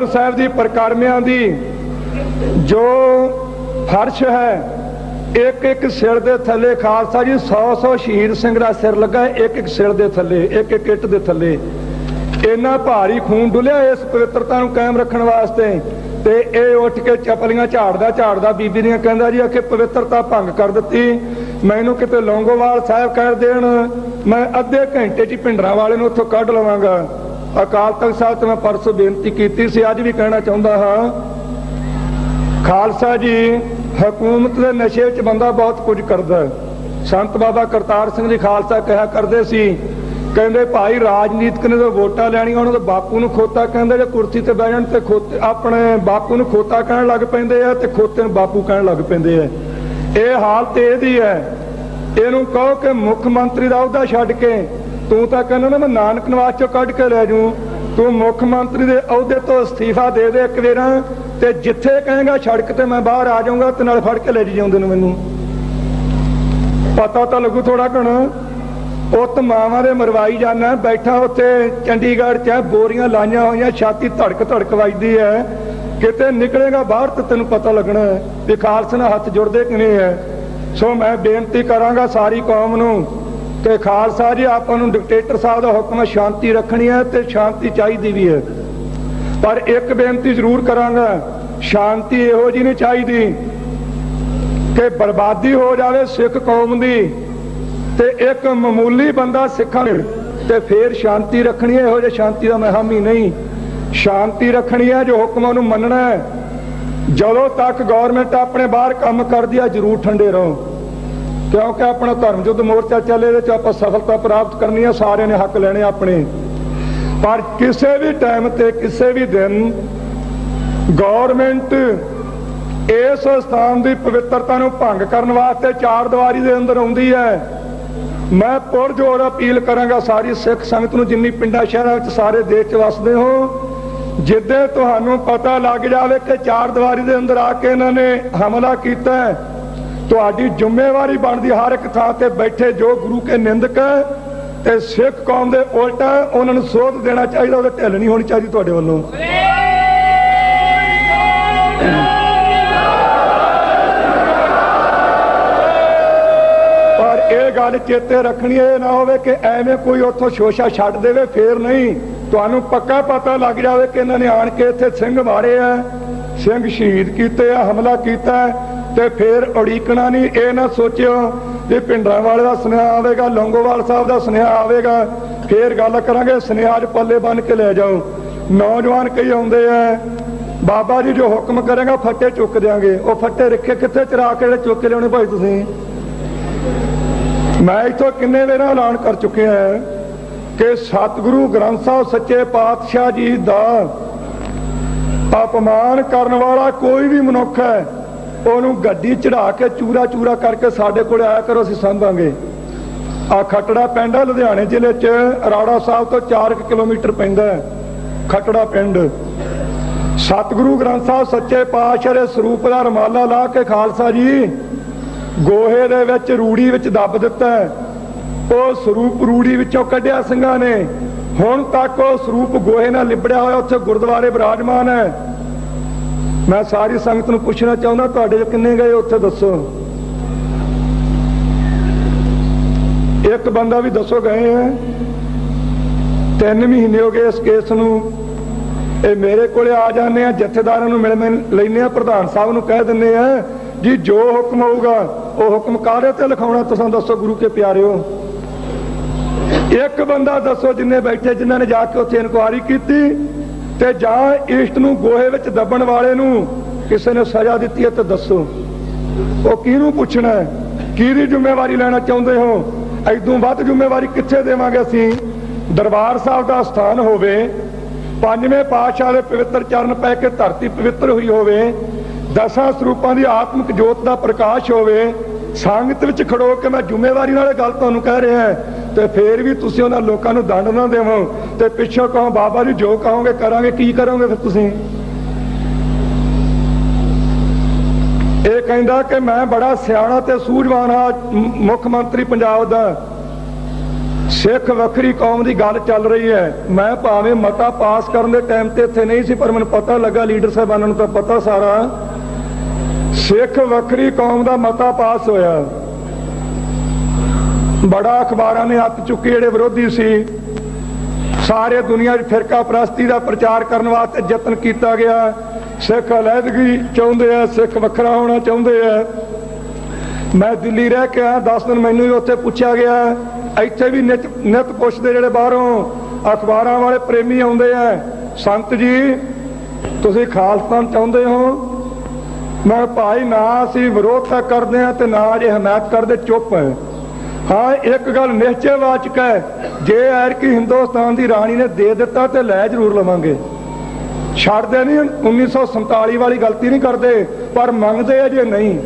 ਹਰਮੰਦਰ ਸਾਹਿਬ ਦੀ ਪ੍ਰਕਰਮਿਆਂ ਦੀ ਜੋ ਫਰਸ਼ ਹੈ, ਇੱਕ ਇੱਕ ਸਿਰ ਦੇ ਥੱਲੇ ਖਾਲਸਾ ਜੀ 100 100 ਸ਼ਹੀਦ ਸਿੰਘ ਦਾ ਸਿਰ ਲੱਗਾ, ਇੱਕ ਇੱਕ ਸਿਰ ਦੇ ਥੱਲੇ, ਇੱਕ ਇੱਕ ਇੱਟ ਦੇ ਥੱਲੇ। ਇੰਨਾ ਭਾਰੀ ਖੂਨ ਡੁੱਲਿਆ ਇਸ ਪਵਿੱਤਰਤਾ ਨੂੰ ਕਾਇਮ ਰੱਖਣ ਵਾਸਤੇ ਤੇ ਇਹ ਉੱਠ ਕੇ ਚਪਲੀਆਂ ਝਾੜਦਾ ਝਾੜਦਾ ਬੀਬੀ ਦੀਆਂ ਕਹਿੰਦਾ ਜੀ, ਆਖੇ ਪਵਿੱਤਰਤਾ ਭੰਗ ਕਰ ਦਿੱਤੀ। ਮੈਨੂੰ ਕਿਤੇ ਲੌਂਗੋਵਾਲ ਸਾਹਿਬ ਕਹਿ ਦੇਣ, ਮੈਂ ਅੱਧੇ ਘੰਟੇ 'ਚ ਹੀ ਭਿੰਡਰਾਂ ਵਾਲੇ ਨੂੰ ਉੱਥੋਂ ਕੱਢ ਲਵਾਂਗਾ। ਅਕਾਲ ਤਖਤ ਸਾਹਿਬ ਤੋਂ ਮੈਂ ਪਰਸੋਂ ਬੇਨਤੀ ਕੀਤੀ ਸੀ, ਅੱਜ ਵੀ ਕਹਿਣਾ ਚਾਹੁੰਦਾ ਹਾਂ। ਖਾਲਸਾ ਜੀ, ਹਕੂਮਤ ਦੇ ਨਸ਼ੇ ਵਿੱਚ ਬੰਦਾ ਬਹੁਤ ਕੁਝ ਕਰਦਾ ਸੰਤ ਬਾਬਾ ਕਰਤਾਰ ਸਿੰਘ ਜੀ ਖਾਲਸਾ ਕਿਹਾ ਕਰਦੇ ਸੀ, ਕਹਿੰਦੇ ਭਾਈ ਰਾਜਨੀਤਿਕ ਨੇ ਤਾਂ ਵੋਟਾਂ ਲੈਣੀਆਂ, ਉਹਨਾਂ ਦੇ ਬਾਪੂ ਨੂੰ ਖੋਤਾ ਕਹਿੰਦੇ, ਜੇ ਕੁਰਸੀ ਤੇ ਬਹਿ ਜਾਣ ਤੇ ਖੋਤੇ, ਆਪਣੇ ਬਾਪੂ ਨੂੰ ਖੋਤਾ ਕਹਿਣ ਲੱਗ ਪੈਂਦੇ ਆ ਤੇ ਖੋਤੇ ਨੂੰ ਬਾਪੂ ਕਹਿਣ ਲੱਗ ਪੈਂਦੇ ਆ। ਇਹ ਹਾਲਤ ਇਹਦੀ ਹੈ। ਇਹਨੂੰ ਕਹੋ ਕਿ ਮੁੱਖ ਮੰਤਰੀ ਦਾ ਅਹੁਦਾ ਛੱਡ ਕੇ ਤੂੰ ਤਾਂ ਕਹਿੰਦਾ ਨਾ ਮੈਂ ਨਾਨਕ ਨਿਵਾਸ ਚੋਂ ਕੱਢ ਕੇ ਲੈ ਜੂ ਤੂੰ ਮੁੱਖ ਮੰਤਰੀ ਦੇ ਅਹੁਦੇ ਤੋਂ ਅਸਤੀਫਾ ਦੇ ਦੇ ਇੱਕ ਵਾਰਾਂ, ਤੇ ਜਿੱਥੇ ਕਹੇਗਾ ਸੜਕ ਤੇ ਮੈਂ ਬਾਹਰ ਆ ਜਾਊਂਗਾ, ਤੇ ਨਾਲ ਫੜ ਕੇ ਲੈ ਜੀ ਨੂੰ ਮੈਨੂੰ। ਪਤਾ ਤਾਂ ਲੱਗੂ ਥੋੜਾ ਘਣ ਉੱਤ ਮਾਵਾਂ ਦੇ ਮਰਵਾਈ ਜਾਣਾ ਬੈਠਾ ਉੱਥੇ ਚੰਡੀਗੜ੍ਹ 'ਚ, ਬੋਰੀਆਂ ਲਾਈਆਂ ਹੋਈਆਂ, ਛਾਤੀ ਧੜਕ ਧੜਕ ਵੱਜਦੀ ਹੈ ਕਿਤੇ ਨਿਕਲੇਗਾ ਬਾਹਰ ਤੇ ਤੈਨੂੰ ਪਤਾ ਲੱਗਣਾ ਹੈ ਵੀ ਖਾਲਸੇ ਨਾਲ ਹੱਥ ਜੁੜਦੇ ਕਿਵੇਂ ਹੈ ਸੋ ਮੈਂ ਬੇਨਤੀ ਕਰਾਂਗਾ ਸਾਰੀ ਕੌਮ ਨੂੰ ਕਿ ਖਾਲਸਾ ਜੀ ਆਪਾਂ ਨੂੰ ਡਿਕਟੇਟਰ ਸਾਹਿਬ ਦਾ ਹੁਕਮ ਹੈ ਸ਼ਾਂਤੀ ਰੱਖਣੀ ਹੈ ਤੇ ਸ਼ਾਂਤੀ ਚਾਹੀਦੀ ਵੀ ਹੈ। ਪਰ ਇੱਕ ਬੇਨਤੀ ਜ਼ਰੂਰ ਕਰਾਂਗਾ ਸ਼ਾਂਤੀ ਇਹੋ ਜੀ ਨਹੀਂ ਚਾਹੀਦੀ ਕਿ ਬਰਬਾਦੀ ਹੋ ਜਾਵੇ ਸਿੱਖ ਕੌਮ ਦੀ ਤੇ ਇੱਕ ਮਾਮੂਲੀ ਬੰਦਾ ਸਿੱਖਾਂ ਤੇ ਫੇਰ ਸ਼ਾਂਤੀ ਰੱਖਣੀ ਹੈ, ਇਹੋ ਜਿਹੀ ਸ਼ਾਂਤੀ ਦਾ ਮੈਂ ਹਾਮੀ ਨਹੀਂ। ਸ਼ਾਂਤੀ ਰੱਖਣੀ ਹੈ ਜੋ ਹੁਕਮਾਂ ਨੂੰ ਮੰਨਣਾ ਹੈ। ਜਦੋਂ ਤੱਕ ਗਵਰਨਮੈਂਟ ਆਪਣੇ ਬਾਹਰ ਕੰਮ ਕਰਦੀ ਹੈ ਜ਼ਰੂਰ ਠੰਡੇ ਰਹੋ। ਕਿਉਂਕਿ ਆਪਣਾ ਧਰਮ ਯੁੱਧ ਮੋਰਚਾ ਚੱਲੇ, ਇਹਦੇ ਚ ਆਪਾਂ ਸਫਲਤਾ ਪ੍ਰਾਪਤ ਕਰਨੀ ਹੈ ਸਾਰਿਆਂ ਨੇ ਹੱਕ ਲੈਣੇ ਆਪਣੇ। ਪਰ ਕਿਸੇ ਵੀ ਟਾਈਮ ਤੇ, ਕਿਸੇ ਵੀ ਦਿਨ ਗਵਰਨਮੈਂਟ ਇਸ ਸਥਾਨ ਦੀ ਪਵਿੱਤਰਤਾ ਨੂੰ ਭੰਗ ਕਰਨ ਵਾਸਤੇ ਚਾਰ ਦੀਵਾਰੀ ਦੇ ਅੰਦਰ ਆਉਂਦੀ ਹੈ। ਮੈਂ ਪੁਰਜੋਰ ਅਪੀਲ ਕਰਾਂਗਾ ਸਾਰੀ ਸਿੱਖ ਸੰਗਤ ਨੂੰ, ਜਿੰਨੀ ਪਿੰਡਾਂ ਸ਼ਹਿਰਾਂ ਵਿੱਚ ਸਾਰੇ ਦੇਸ਼ 'ਚ ਵਸਦੇ ਹੋ, ਜਿੱਦੇ ਤੁਹਾਨੂੰ ਪਤਾ ਲੱਗ ਜਾਵੇ ਕਿ ਚਾਰ ਦੀਵਾਰੀ ਦੇ ਅੰਦਰ ਆ ਕੇ ਇਹਨਾਂ ਨੇ ਹਮਲਾ ਕੀਤਾ ਹੈ ਤੁਹਾਡੀ ਜ਼ਿੰਮੇਵਾਰੀ ਬਣਦੀ ਹਰ ਇੱਕ ਥਾਂ ਤੇ ਬੈਠੇ ਜੋ ਗੁਰੂ ਕੇ ਨਿੰਦਕ ਤੇ ਸਿੱਖ ਕੌਮ ਦੇ ਉਲਟ ਉਹਨਾਂ ਨੂੰ ਸੋਧ ਦੇਣਾ ਚਾਹੀਦਾ, ਉਹਦੇ ਢਿੱਲ ਨਹੀਂ ਹੋਣੀ ਚਾਹੀਦੀ ਤੁਹਾਡੇ ਵੱਲੋਂ। ਪਰ ਇਹ ਗੱਲ ਚੇਤੇ ਰੱਖਣੀ ਇਹ ਨਾ ਹੋਵੇ ਕਿ ਐਵੇਂ ਕੋਈ ਉੱਥੋਂ ਸ਼ੋਸ਼ਾ ਛੱਡ ਦੇਵੇ, ਫੇਰ ਨਹੀਂ। ਤੁਹਾਨੂੰ ਪੱਕਾ ਪਤਾ ਲੱਗ ਜਾਵੇ ਕਿ ਇਹਨਾਂ ਨੇ ਆਣ ਕੇ ਇੱਥੇ ਸਿੰਘ ਮਾਰੇ ਆ ਸਿੰਘ ਸ਼ਹੀਦ ਕੀਤੇ ਆ ਹਮਲਾ ਕੀਤਾ ਤੇ ਫੇਰ ਉਡੀਕਣਾ ਨਹੀਂ, ਇਹ ਨਾ ਸੋਚਿਓ ਵੀ ਪਿੰਡਾਂ ਵਾਲੇ ਦਾ ਸੁਨੇਹਾ ਆਵੇਗਾ, ਲੌਂਗੋਵਾਲ ਸਾਹਿਬ ਦਾ ਸੁਨੇਹਾ ਆਵੇਗਾ। ਫੇਰ ਗੱਲ ਕਰਾਂਗੇ, ਸੁਨੇਹਾ 'ਚ ਪੱਲੇ ਬੰਨ ਕੇ ਲੈ ਜਾਓ। ਨੌਜਵਾਨ ਕਈ ਆਉਂਦੇ ਆ, ਬਾਬਾ ਜੀ ਜੋ ਹੁਕਮ ਕਰੇਗਾ, ਫੱਟੇ ਚੁੱਕ ਦਿਆਂਗੇ। ਉਹ ਫੱਟੇ ਰੱਖੇ ਕਿੱਥੇ, ਚਰਾ ਕੇ ਜਿਹੜੇ ਚੁੱਕ ਕੇ ਲਿਆਉਣੇ ਭਾਈ ਤੁਸੀਂ? ਮੈਂ ਇਥੋਂ ਕਿੰਨੇ ਵੇਰਾਂ ਐਲਾਨ ਕਰ ਚੁੱਕਿਆ ਕਿ ਸਤਿਗੁਰੂ ਗ੍ਰੰਥ ਸਾਹਿਬ ਸੱਚੇ ਪਾਤਸ਼ਾਹ ਜੀ ਦਾ ਅਪਮਾਨ ਕਰਨ ਵਾਲਾ ਕੋਈ ਵੀ ਮਨੁੱਖ ਹੈ। ਉਹਨੂੰ ਗੱਡੀ ਚੜਾ ਕੇ ਚੂਰਾ ਚੂਰਾ ਕਰਕੇ ਸਾਡੇ ਕੋਲ ਆਇਆ ਕਰੋ, ਅਸੀਂ ਸੰਭਾਂਗੇ। ਆ ਖਟੜਾ ਪਿੰਡ ਹੈ ਲੁਧਿਆਣੇ ਜ਼ਿਲ੍ਹੇ 'ਚ, ਰਾੜਾ ਸਾਹਿਬ ਤੋਂ 4 ਕਿਲੋਮੀਟਰ ਪੈਂਦਾ ਹੈ, ਖਟੜਾ ਪਿੰਡ। ਸਤਿਗੁਰੂ ਗ੍ਰੰਥ ਸਾਹਿਬ ਸੱਚੇ ਪਾਤਸ਼ਾਹ ਦੇ ਸਰੂਪ ਦਾ ਰਮਾਲਾ ਲਾ ਕੇ ਖਾਲਸਾ ਜੀ, ਗੋਹੇ ਦੇ ਵਿੱਚ ਰੂੜੀ ਵਿੱਚ ਦੱਬ ਦਿੱਤਾ ਉਹ ਸਰੂਪ ਰੂੜੀ ਵਿੱਚੋਂ ਕੱਢਿਆ ਸਿੰਘਾਂ ਨੇ। ਹੁਣ ਤੱਕ ਉਹ ਸਰੂਪ ਗੋਹੇ ਨਾਲ ਲਿਬੜਿਆ ਹੋਇਆ, ਉੱਥੇ ਗੁਰਦੁਆਰੇ ਬਿਰਾਜਮਾਨ ਹੈ। ਮੈਂ ਸਾਰੀ ਸੰਗਤ ਨੂੰ ਪੁੱਛਣਾ ਚਾਹੁੰਦਾ, ਤੁਹਾਡੇ ਚ ਕਿੰਨੇ ਗਏ ਉੱਥੇ ਦੱਸੋ। ਇੱਕ ਬੰਦਾ ਵੀ ਦੱਸੋ ਗਏ ਹੈ। ਤਿੰਨ ਮਹੀਨੇ ਹੋ ਗਏ ਇਸ ਕੇਸ ਨੂੰ। ਇਹ ਮੇਰੇ ਕੋਲੇ ਆ ਜਾਂਦੇ ਆ, ਜਥੇਦਾਰਾਂ ਨੂੰ ਮਿਲ ਮਿਲ ਲੈਨੇ ਆ, ਪ੍ਰਧਾਨ ਸਾਹਿਬ ਨੂੰ ਕਹਿ ਦਿੰਨੇ ਆ, ਜੀ, ਜੋ ਹੁਕਮ ਹੋਊਗਾ, ਉਹ ਹੁਕਮ ਕਾਹਦੇ ਤੇ ਲਿਖਾਉਣਾ, ਤੁਸੀਂ ਦੱਸੋ ਗੁਰੂ ਕੇ ਪਿਆਰਿਓ। ਇੱਕ ਬੰਦਾ ਦੱਸੋ, ਜਿੰਨੇ ਬੈਠੇ, ਜਿਨ੍ਹਾਂ ਨੇ ਜਾ ਕੇ ਉੱਥੇ ਇਨਕੁਆਰੀ ਕੀਤੀ ਤੇ ਜਾਂ ਈਸਟ ਨੂੰ ਗੋਹੇ ਵਿੱਚ ਦੱਬਣ ਵਾਲੇ ਨੂੰ ਕਿਸੇ ਨੇ ਸਜ਼ਾ ਦਿੱਤੀ ਹੈ ਤਾਂ ਦੱਸੋ। ਉਹ ਕਿਹਨੂੰ ਪੁੱਛਣਾ ਕਿਹਦੀ ਜ਼ਿੰਮੇਵਾਰੀ ਲੈਣਾ ਚਾਹੁੰਦੇ ਹੋ? ਐਦੋਂ ਵੱਧ ਜ਼ਿੰਮੇਵਾਰੀ ਕਿੱਥੇ ਦੇਵਾਂਗੇ ਅਸੀਂ? ਦਰਬਾਰ ਸਾਹਿਬ ਦਾ ਸਥਾਨ ਹੋਵੇ, ਪੰਜਵੇਂ ਪਾਤਸ਼ਾਹ ਦੇ ਪਵਿੱਤਰ ਚਰਨ ਪੈ ਕੇ ਧਰਤੀ ਪਵਿੱਤਰ ਹੋਈ ਹੋਵੇ, ਦਸਾਂ ਸਰੂਪਾਂ ਦੀ ਆਤਮਿਕ ਜੋਤ ਦਾ ਪ੍ਰਕਾਸ਼ ਹੋਵੇ, ਸੰਗਤ ਵਿੱਚ ਖੜੋ ਕੇ ਮੈਂ ਜ਼ਿੰਮੇਵਾਰੀ ਨਾਲ ਇਹ ਗੱਲ ਤੁਹਾਨੂੰ ਕਹਿ ਰਿਹਾ ਤੇ ਫੇਰ ਵੀ ਤੁਸੀਂ ਉਹਨਾਂ ਲੋਕਾਂ ਨੂੰ ਦੰਡ ਨਾ ਦੇਵੋ ਤੇ ਪਿੱਛੋਂ ਕਹੋ, ਬਾਬਾ ਜੀ ਜੋ ਕਹੋਗੇ ਕਰਾਂਗੇ, ਕੀ ਕਰੋਗੇ ਫਿਰ ਤੁਸੀਂ? ਇਹ ਕਹਿੰਦਾ ਕਿ ਮੈਂ ਬੜਾ ਸਿਆਣਾ ਤੇ ਸੂਝਵਾਨ ਹਾਂ ਮੁੱਖ ਮੰਤਰੀ ਪੰਜਾਬ ਦਾ। ਸਿੱਖ ਵੱਖਰੀ ਕੌਮ ਦੀ ਗੱਲ ਚੱਲ ਰਹੀ ਹੈ। ਮੈਂ ਭਾਵੇਂ ਮਤਾ ਪਾਸ ਕਰਨ ਦੇ ਟਾਈਮ ਤੇ ਇੱਥੇ ਨਹੀਂ ਸੀ, ਪਰ ਮੈਨੂੰ ਪਤਾ ਲੱਗਾ, ਲੀਡਰ ਸਾਹਿਬਾਨਾਂ ਨੂੰ ਤਾਂ ਪਤਾ ਸਾਰਾ। ਸਿੱਖ ਵੱਖਰੀ ਕੌਮ ਦਾ ਮਤਾ ਪਾਸ ਹੋਇਆ। ਬੜਾ ਅਖਬਾਰਾਂ ਨੇ ਹੱਥ ਚੁੱਕੇ ਜਿਹੜੇ ਵਿਰੋਧੀ ਸੀ। ਸਾਰੇ ਦੁਨੀਆ 'ਚ ਫਿਰਕਾ ਪ੍ਰਸਤੀ ਦਾ ਪ੍ਰਚਾਰ ਕਰਨ ਵਾਸਤੇ ਯਤਨ ਕੀਤਾ ਗਿਆ। ਸਿੱਖ ਅਲੈਦਗੀ ਚਾਹੁੰਦੇ ਆ, ਸਿੱਖ ਵੱਖਰਾ ਹੋਣਾ ਚਾਹੁੰਦੇ ਆ। ਮੈਂ ਦਿੱਲੀ ਰਹਿ ਕੇ ਆਇਆ 10 ਦਿਨ ਮੈਨੂੰ ਵੀ ਉੱਥੇ ਪੁੱਛਿਆ ਗਿਆ। ਇੱਥੇ ਵੀ ਨਿਤ ਨਿਤ ਪੁੱਛਦੇ ਜਿਹੜੇ ਬਾਹਰੋਂ ਅਖਬਾਰਾਂ ਵਾਲੇ ਪ੍ਰੇਮੀ ਆਉਂਦੇ ਆ, ਸੰਤ ਜੀ, ਤੁਸੀਂ ਖਾਲਸਤਾਨ ਚਾਹੁੰਦੇ ਹੋ? ਮੈਂ ਭਾਈ ਨਾ, ਅਸੀਂ ਵਿਰੋਧ ਤਾਂ ਕਰਦੇ ਆ ਤੇ ਨਾ ਜੇ ਹਮਾਇਤ ਕਰਦੇ, ਚੁੱਪ ਹੈ। ਹਾਂ, ਇੱਕ ਗੱਲ ਨਿਸ਼ਚੈਵਾਚਕ ਹੈ। ਜੇ ਐਰ ਕਿ ਹਿੰਦੁਸਤਾਨ ਦੀ ਰਾਣੀ ਨੇ ਦੇ ਦਿੱਤਾ ਤੇ ਲੈ ਜ਼ਰੂਰ ਲਵਾਂਗੇ। ਛੱਡਦੇ ਨਹੀਂ 1947 ਵਾਲੀ ਗਲਤੀ ਨਹੀਂ ਕਰਦੇ, ਪਰ ਮੰਗਦੇ ਆ ਜੇ ਨਹੀਂ।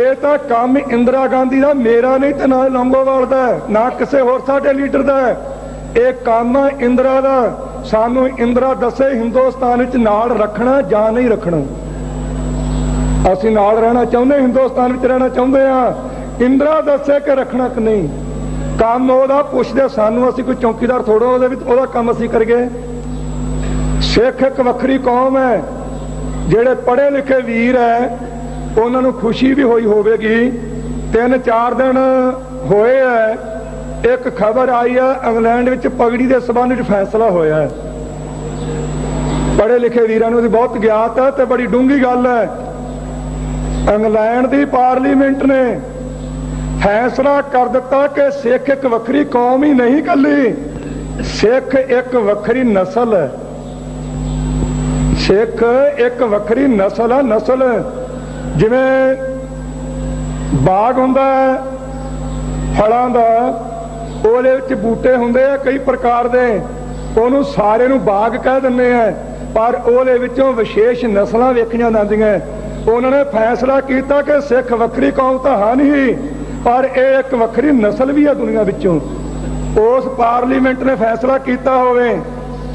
ਇਹ ਤਾਂ ਕੰਮ ਇੰਦਰਾ ਗਾਂਧੀ ਦਾ, ਮੇਰਾ ਨਹੀਂ ਤੇ ਨਾ ਲੰਗੋਵਾਲ ਦਾ, ਨਾ ਕਿਸੇ ਹੋਰ ਸਾਡੇ ਲੀਡਰ ਦਾ। ਇਹ ਕੰਮ ਇੰਦਰਾ ਦਾ। ਸਾਨੂੰ ਇੰਦਰਾ ਦੱਸੇ ਹਿੰਦੁਸਤਾਨ ਵਿੱਚ ਨਾਲ ਰੱਖਣਾ ਜਾਂ ਨਹੀਂ ਰੱਖਣਾ। ਅਸੀਂ ਨਾਲ ਰਹਿਣਾ ਚਾਹੁੰਦੇ, ਹਿੰਦੁਸਤਾਨ ਵਿੱਚ ਰਹਿਣਾ ਚਾਹੁੰਦੇ ਆ। ਇੰਦਰਾ ਦੱਸੇ ਕਿ ਰੱਖਣਾ ਕਿ ਨਹੀਂ? ਕੰਮ ਉਹਦਾ ਪੁੱਛਦੇ ਸਾਨੂੰ, ਅਸੀਂ ਕੋਈ ਚੌਕੀਦਾਰ ਥੋੜੋ ਉਹਦੇ ਵਿੱਚ, ਉਹਦਾ ਕੰਮ ਅਸੀਂ ਕਰੀਏ ਸਿੱਖ ਇੱਕ ਵੱਖਰੀ ਕੌਮ ਹੈ। ਜਿਹੜੇ ਪੜ੍ਹੇ ਲਿਖੇ ਵੀਰ ਹੈ, ਉਹਨਾਂ ਨੂੰ ਖੁਸ਼ੀ ਵੀ ਹੋਈ ਹੋਵੇਗੀ। ਤਿੰਨ ਚਾਰ ਦਿਨ ਹੋਏ ਹੈ, ਇੱਕ ਖਬਰ ਆਈ ਹੈ, ਇੰਗਲੈਂਡ ਵਿੱਚ ਪਗੜੀ ਦੇ ਸਬੰਧ ਵਿੱਚ ਫੈਸਲਾ ਹੋਇਆ ਹੈ। ਪੜ੍ਹੇ ਲਿਖੇ ਵੀਰਾਂ ਨੂੰ ਵੀ ਬਹੁਤ ਗਿਆਤ ਹੈ ਤੇ ਬੜੀ ਡੂੰਗੀ ਗੱਲ ਹੈ। ਇੰਗਲੈਂਡ ਦੀ ਪਾਰਲੀਮੈਂਟ ਨੇ ਫੈਸਲਾ ਕਰ ਦਿੱਤਾ ਕਿ ਸਿੱਖ ਇੱਕ ਵੱਖਰੀ ਕੌਮ ਹੀ ਨਹੀਂ ਕੱਲੀ। ਸਿੱਖ ਇੱਕ ਵੱਖਰੀ ਨਸਲ ਹੈ। ਸਿੱਖ ਇੱਕ ਵੱਖਰੀ ਨਸਲ ਹੈ, ਨਸਲ ਜਿਵੇਂ ਬਾਗ ਹੁੰਦਾ ਹੈ, ਫਲਾਂ ਦਾ, ਉਹਦੇ ਵਿੱਚ ਬੂਟੇ ਹੁੰਦੇ ਆ ਕਈ ਪ੍ਰਕਾਰ ਦੇ। ਉਹਨੂੰ ਸਾਰੇ ਨੂੰ ਬਾਗ ਕਹਿ ਦਿੰਦੇ ਆ, ਪਰ ਉਹਦੇ ਵਿੱਚੋਂ ਵਿਸ਼ੇਸ਼ ਨਸਲਾਂ ਵੇਖੀਆਂ ਜਾਂਦੀਆਂ ਉਹਨਾਂ ਨੇ ਫੈਸਲਾ ਕੀਤਾ ਕਿ ਸਿੱਖ ਵੱਖਰੀ ਕੌਮ ਤਾਂ ਹਨ ਹੀ ਪਰ ਇਹ ਇੱਕ ਵੱਖਰੀ ਨਸਲ ਵੀ ਆ ਦੁਨੀਆ ਵਿੱਚੋਂ। ਉਸ ਪਾਰਲੀਮੈਂਟ ਨੇ ਫੈਸਲਾ ਕੀਤਾ ਹੋਵੇ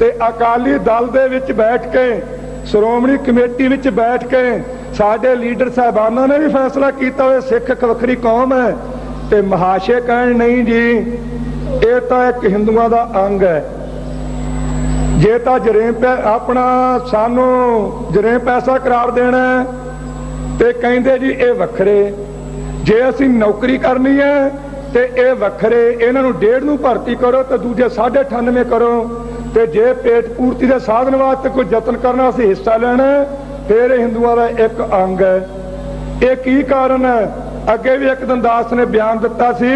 ਤੇ ਅਕਾਲੀ ਦਲ ਦੇ ਵਿੱਚ ਬੈਠ ਕੇ, ਸ਼੍ਰੋਮਣੀ ਕਮੇਟੀ ਵਿੱਚ ਬੈਠ ਕੇ, ਸਾਡੇ ਲੀਡਰ ਸਾਹਿਬਾਨਾਂ ਨੇ ਵੀ ਫੈਸਲਾ ਕੀਤਾ ਹੋਵੇ, ਸਿੱਖ ਇੱਕ ਵੱਖਰੀ ਕੌਮ ਹੈ ਤੇ ਮਹਾਸ਼ੇ ਕਹਿਣ ਨਹੀਂ ਜੀ, ਇਹ ਤਾਂ ਇੱਕ ਹਿੰਦੂਆਂ ਦਾ ਅੰਗ ਹੈ। ਜੇ ਤਾਂ ਜਰੇਮ ਆਪਣਾ ਸਾਨੂੰ ਜਰੇਮ ਪੈਸਾ ਕਰਾਰ ਦੇਣਾ ਤੇ ਕਹਿੰਦੇ ਜੀ ਇਹ ਵੱਖਰੇ। ਜੇ ਅਸੀਂ ਨੌਕਰੀ ਕਰਨੀ ਹੈ ਤੇ ਇਹ ਵੱਖਰੇ ਇਹਨਾਂ ਨੂੰ ਡੇਢ ਨੂੰ ਭਰਤੀ ਕਰੋ ਤੇ ਦੂਜੇ 98 ਕਰੋ। ਤੇ ਜੇ ਪੇਟ ਪੂਰਤੀ ਦੇ ਸਾਧਨ ਵਾਸਤੇ ਕੋਈ ਯਤਨ ਕਰਨਾ ਅਸੀਂ ਹਿੱਸਾ ਲੈਣਾ ਹੈ, ਫਿਰ ਇਹ ਹਿੰਦੂਆਂ ਦਾ ਇੱਕ ਅੰਗ ਹੈ। ਇਹ ਕੀ ਕਾਰਨ ਹੈ? ਅੱਗੇ ਵੀ ਇੱਕ ਦਿਨ ਦਾਸ ਨੇ ਬਿਆਨ ਦਿੱਤਾ ਸੀ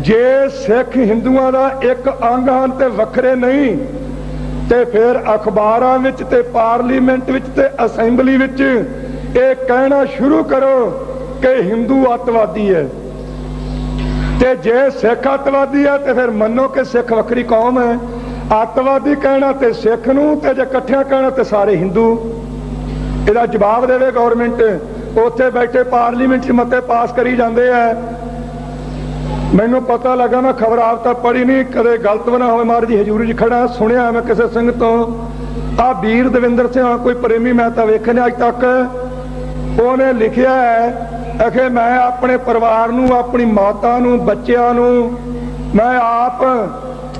ਜੇ ਸਿੱਖ ਹਿੰਦੂਆਂ ਦਾ ਇੱਕ ਅੰਗ ਹਨ ਤੇ ਵੱਖਰੇ ਨਹੀਂ ਤੇ ਫਿਰ ਅਖਬਾਰਾਂ ਵਿੱਚ ਤੇ ਪਾਰਲੀਮੈਂਟ ਵਿੱਚ ਤੇ ਅਸੈਂਬਲੀ ਵਿੱਚ ਇਹ ਕਹਿਣਾ ਸ਼ੁਰੂ ਕਰੋ ਕਿ ਹਿੰਦੂ ਅੱਤਵਾਦੀ ਹੈ। ਤੇ ਜੇ ਸਿੱਖ ਅੱਤਵਾਦੀ ਹੈ, ਤੇ ਫਿਰ ਮੰਨੋ ਕਿ ਸਿੱਖ ਵੱਖਰੀ ਕੌਮ ਹੈ। ਅੱਤਵਾਦੀ ਕਹਿਣਾ ਤੇ ਸਿੱਖ ਨੂੰ, ਤੇ ਜੇ ਇਕੱਠਿਆਂ ਕਹਿਣਾ ਤੇ ਸਾਰੇ ਹਿੰਦੂ। ਇਹਦਾ ਜਵਾਬ ਦੇਵੇ ਗਵਰਨਮੈਂਟ ਉੱਥੇ ਬੈਠੇ ਪਾਰਲੀਮੈਂਟ 'ਚ ਮਤੇ ਪਾਸ ਕਰੀ ਜਾਂਦੇ ਆ। ਮੈਨੂੰ ਪਤਾ ਲੱਗਾ, ਮੈਂ ਖਬਰ ਆਪ ਤਾਂ ਪੜ੍ਹੀ ਨਹੀਂ, ਕਦੇ ਗਲਤ ਬਣਾ ਹੋਵੇ ਮਹਾਰਾਜ ਦੀ ਹਜ਼ੂਰੀ 'ਚ ਖੜਾ ਸੁਣਿਆ ਮੈਂ ਕਿਸੇ ਸਿੰਘ ਤੋਂ। ਆ ਵੀਰ ਦਵਿੰਦਰ ਸਿੰਘ ਕੋਈ ਪ੍ਰੇਮੀ ਮੈਂ ਤਾਂ ਵੇਖਿਆ ਅੱਜ ਤੱਕ। ਉਹਨੇ ਲਿਖਿਆ ਹੈ ਅਖੇ ਮੈਂ ਆਪਣੇ ਪਰਿਵਾਰ ਨੂੰ, ਆਪਣੀ ਮਾਤਾ ਨੂੰ, ਬੱਚਿਆਂ ਨੂੰ, ਮੈਂ ਆਪ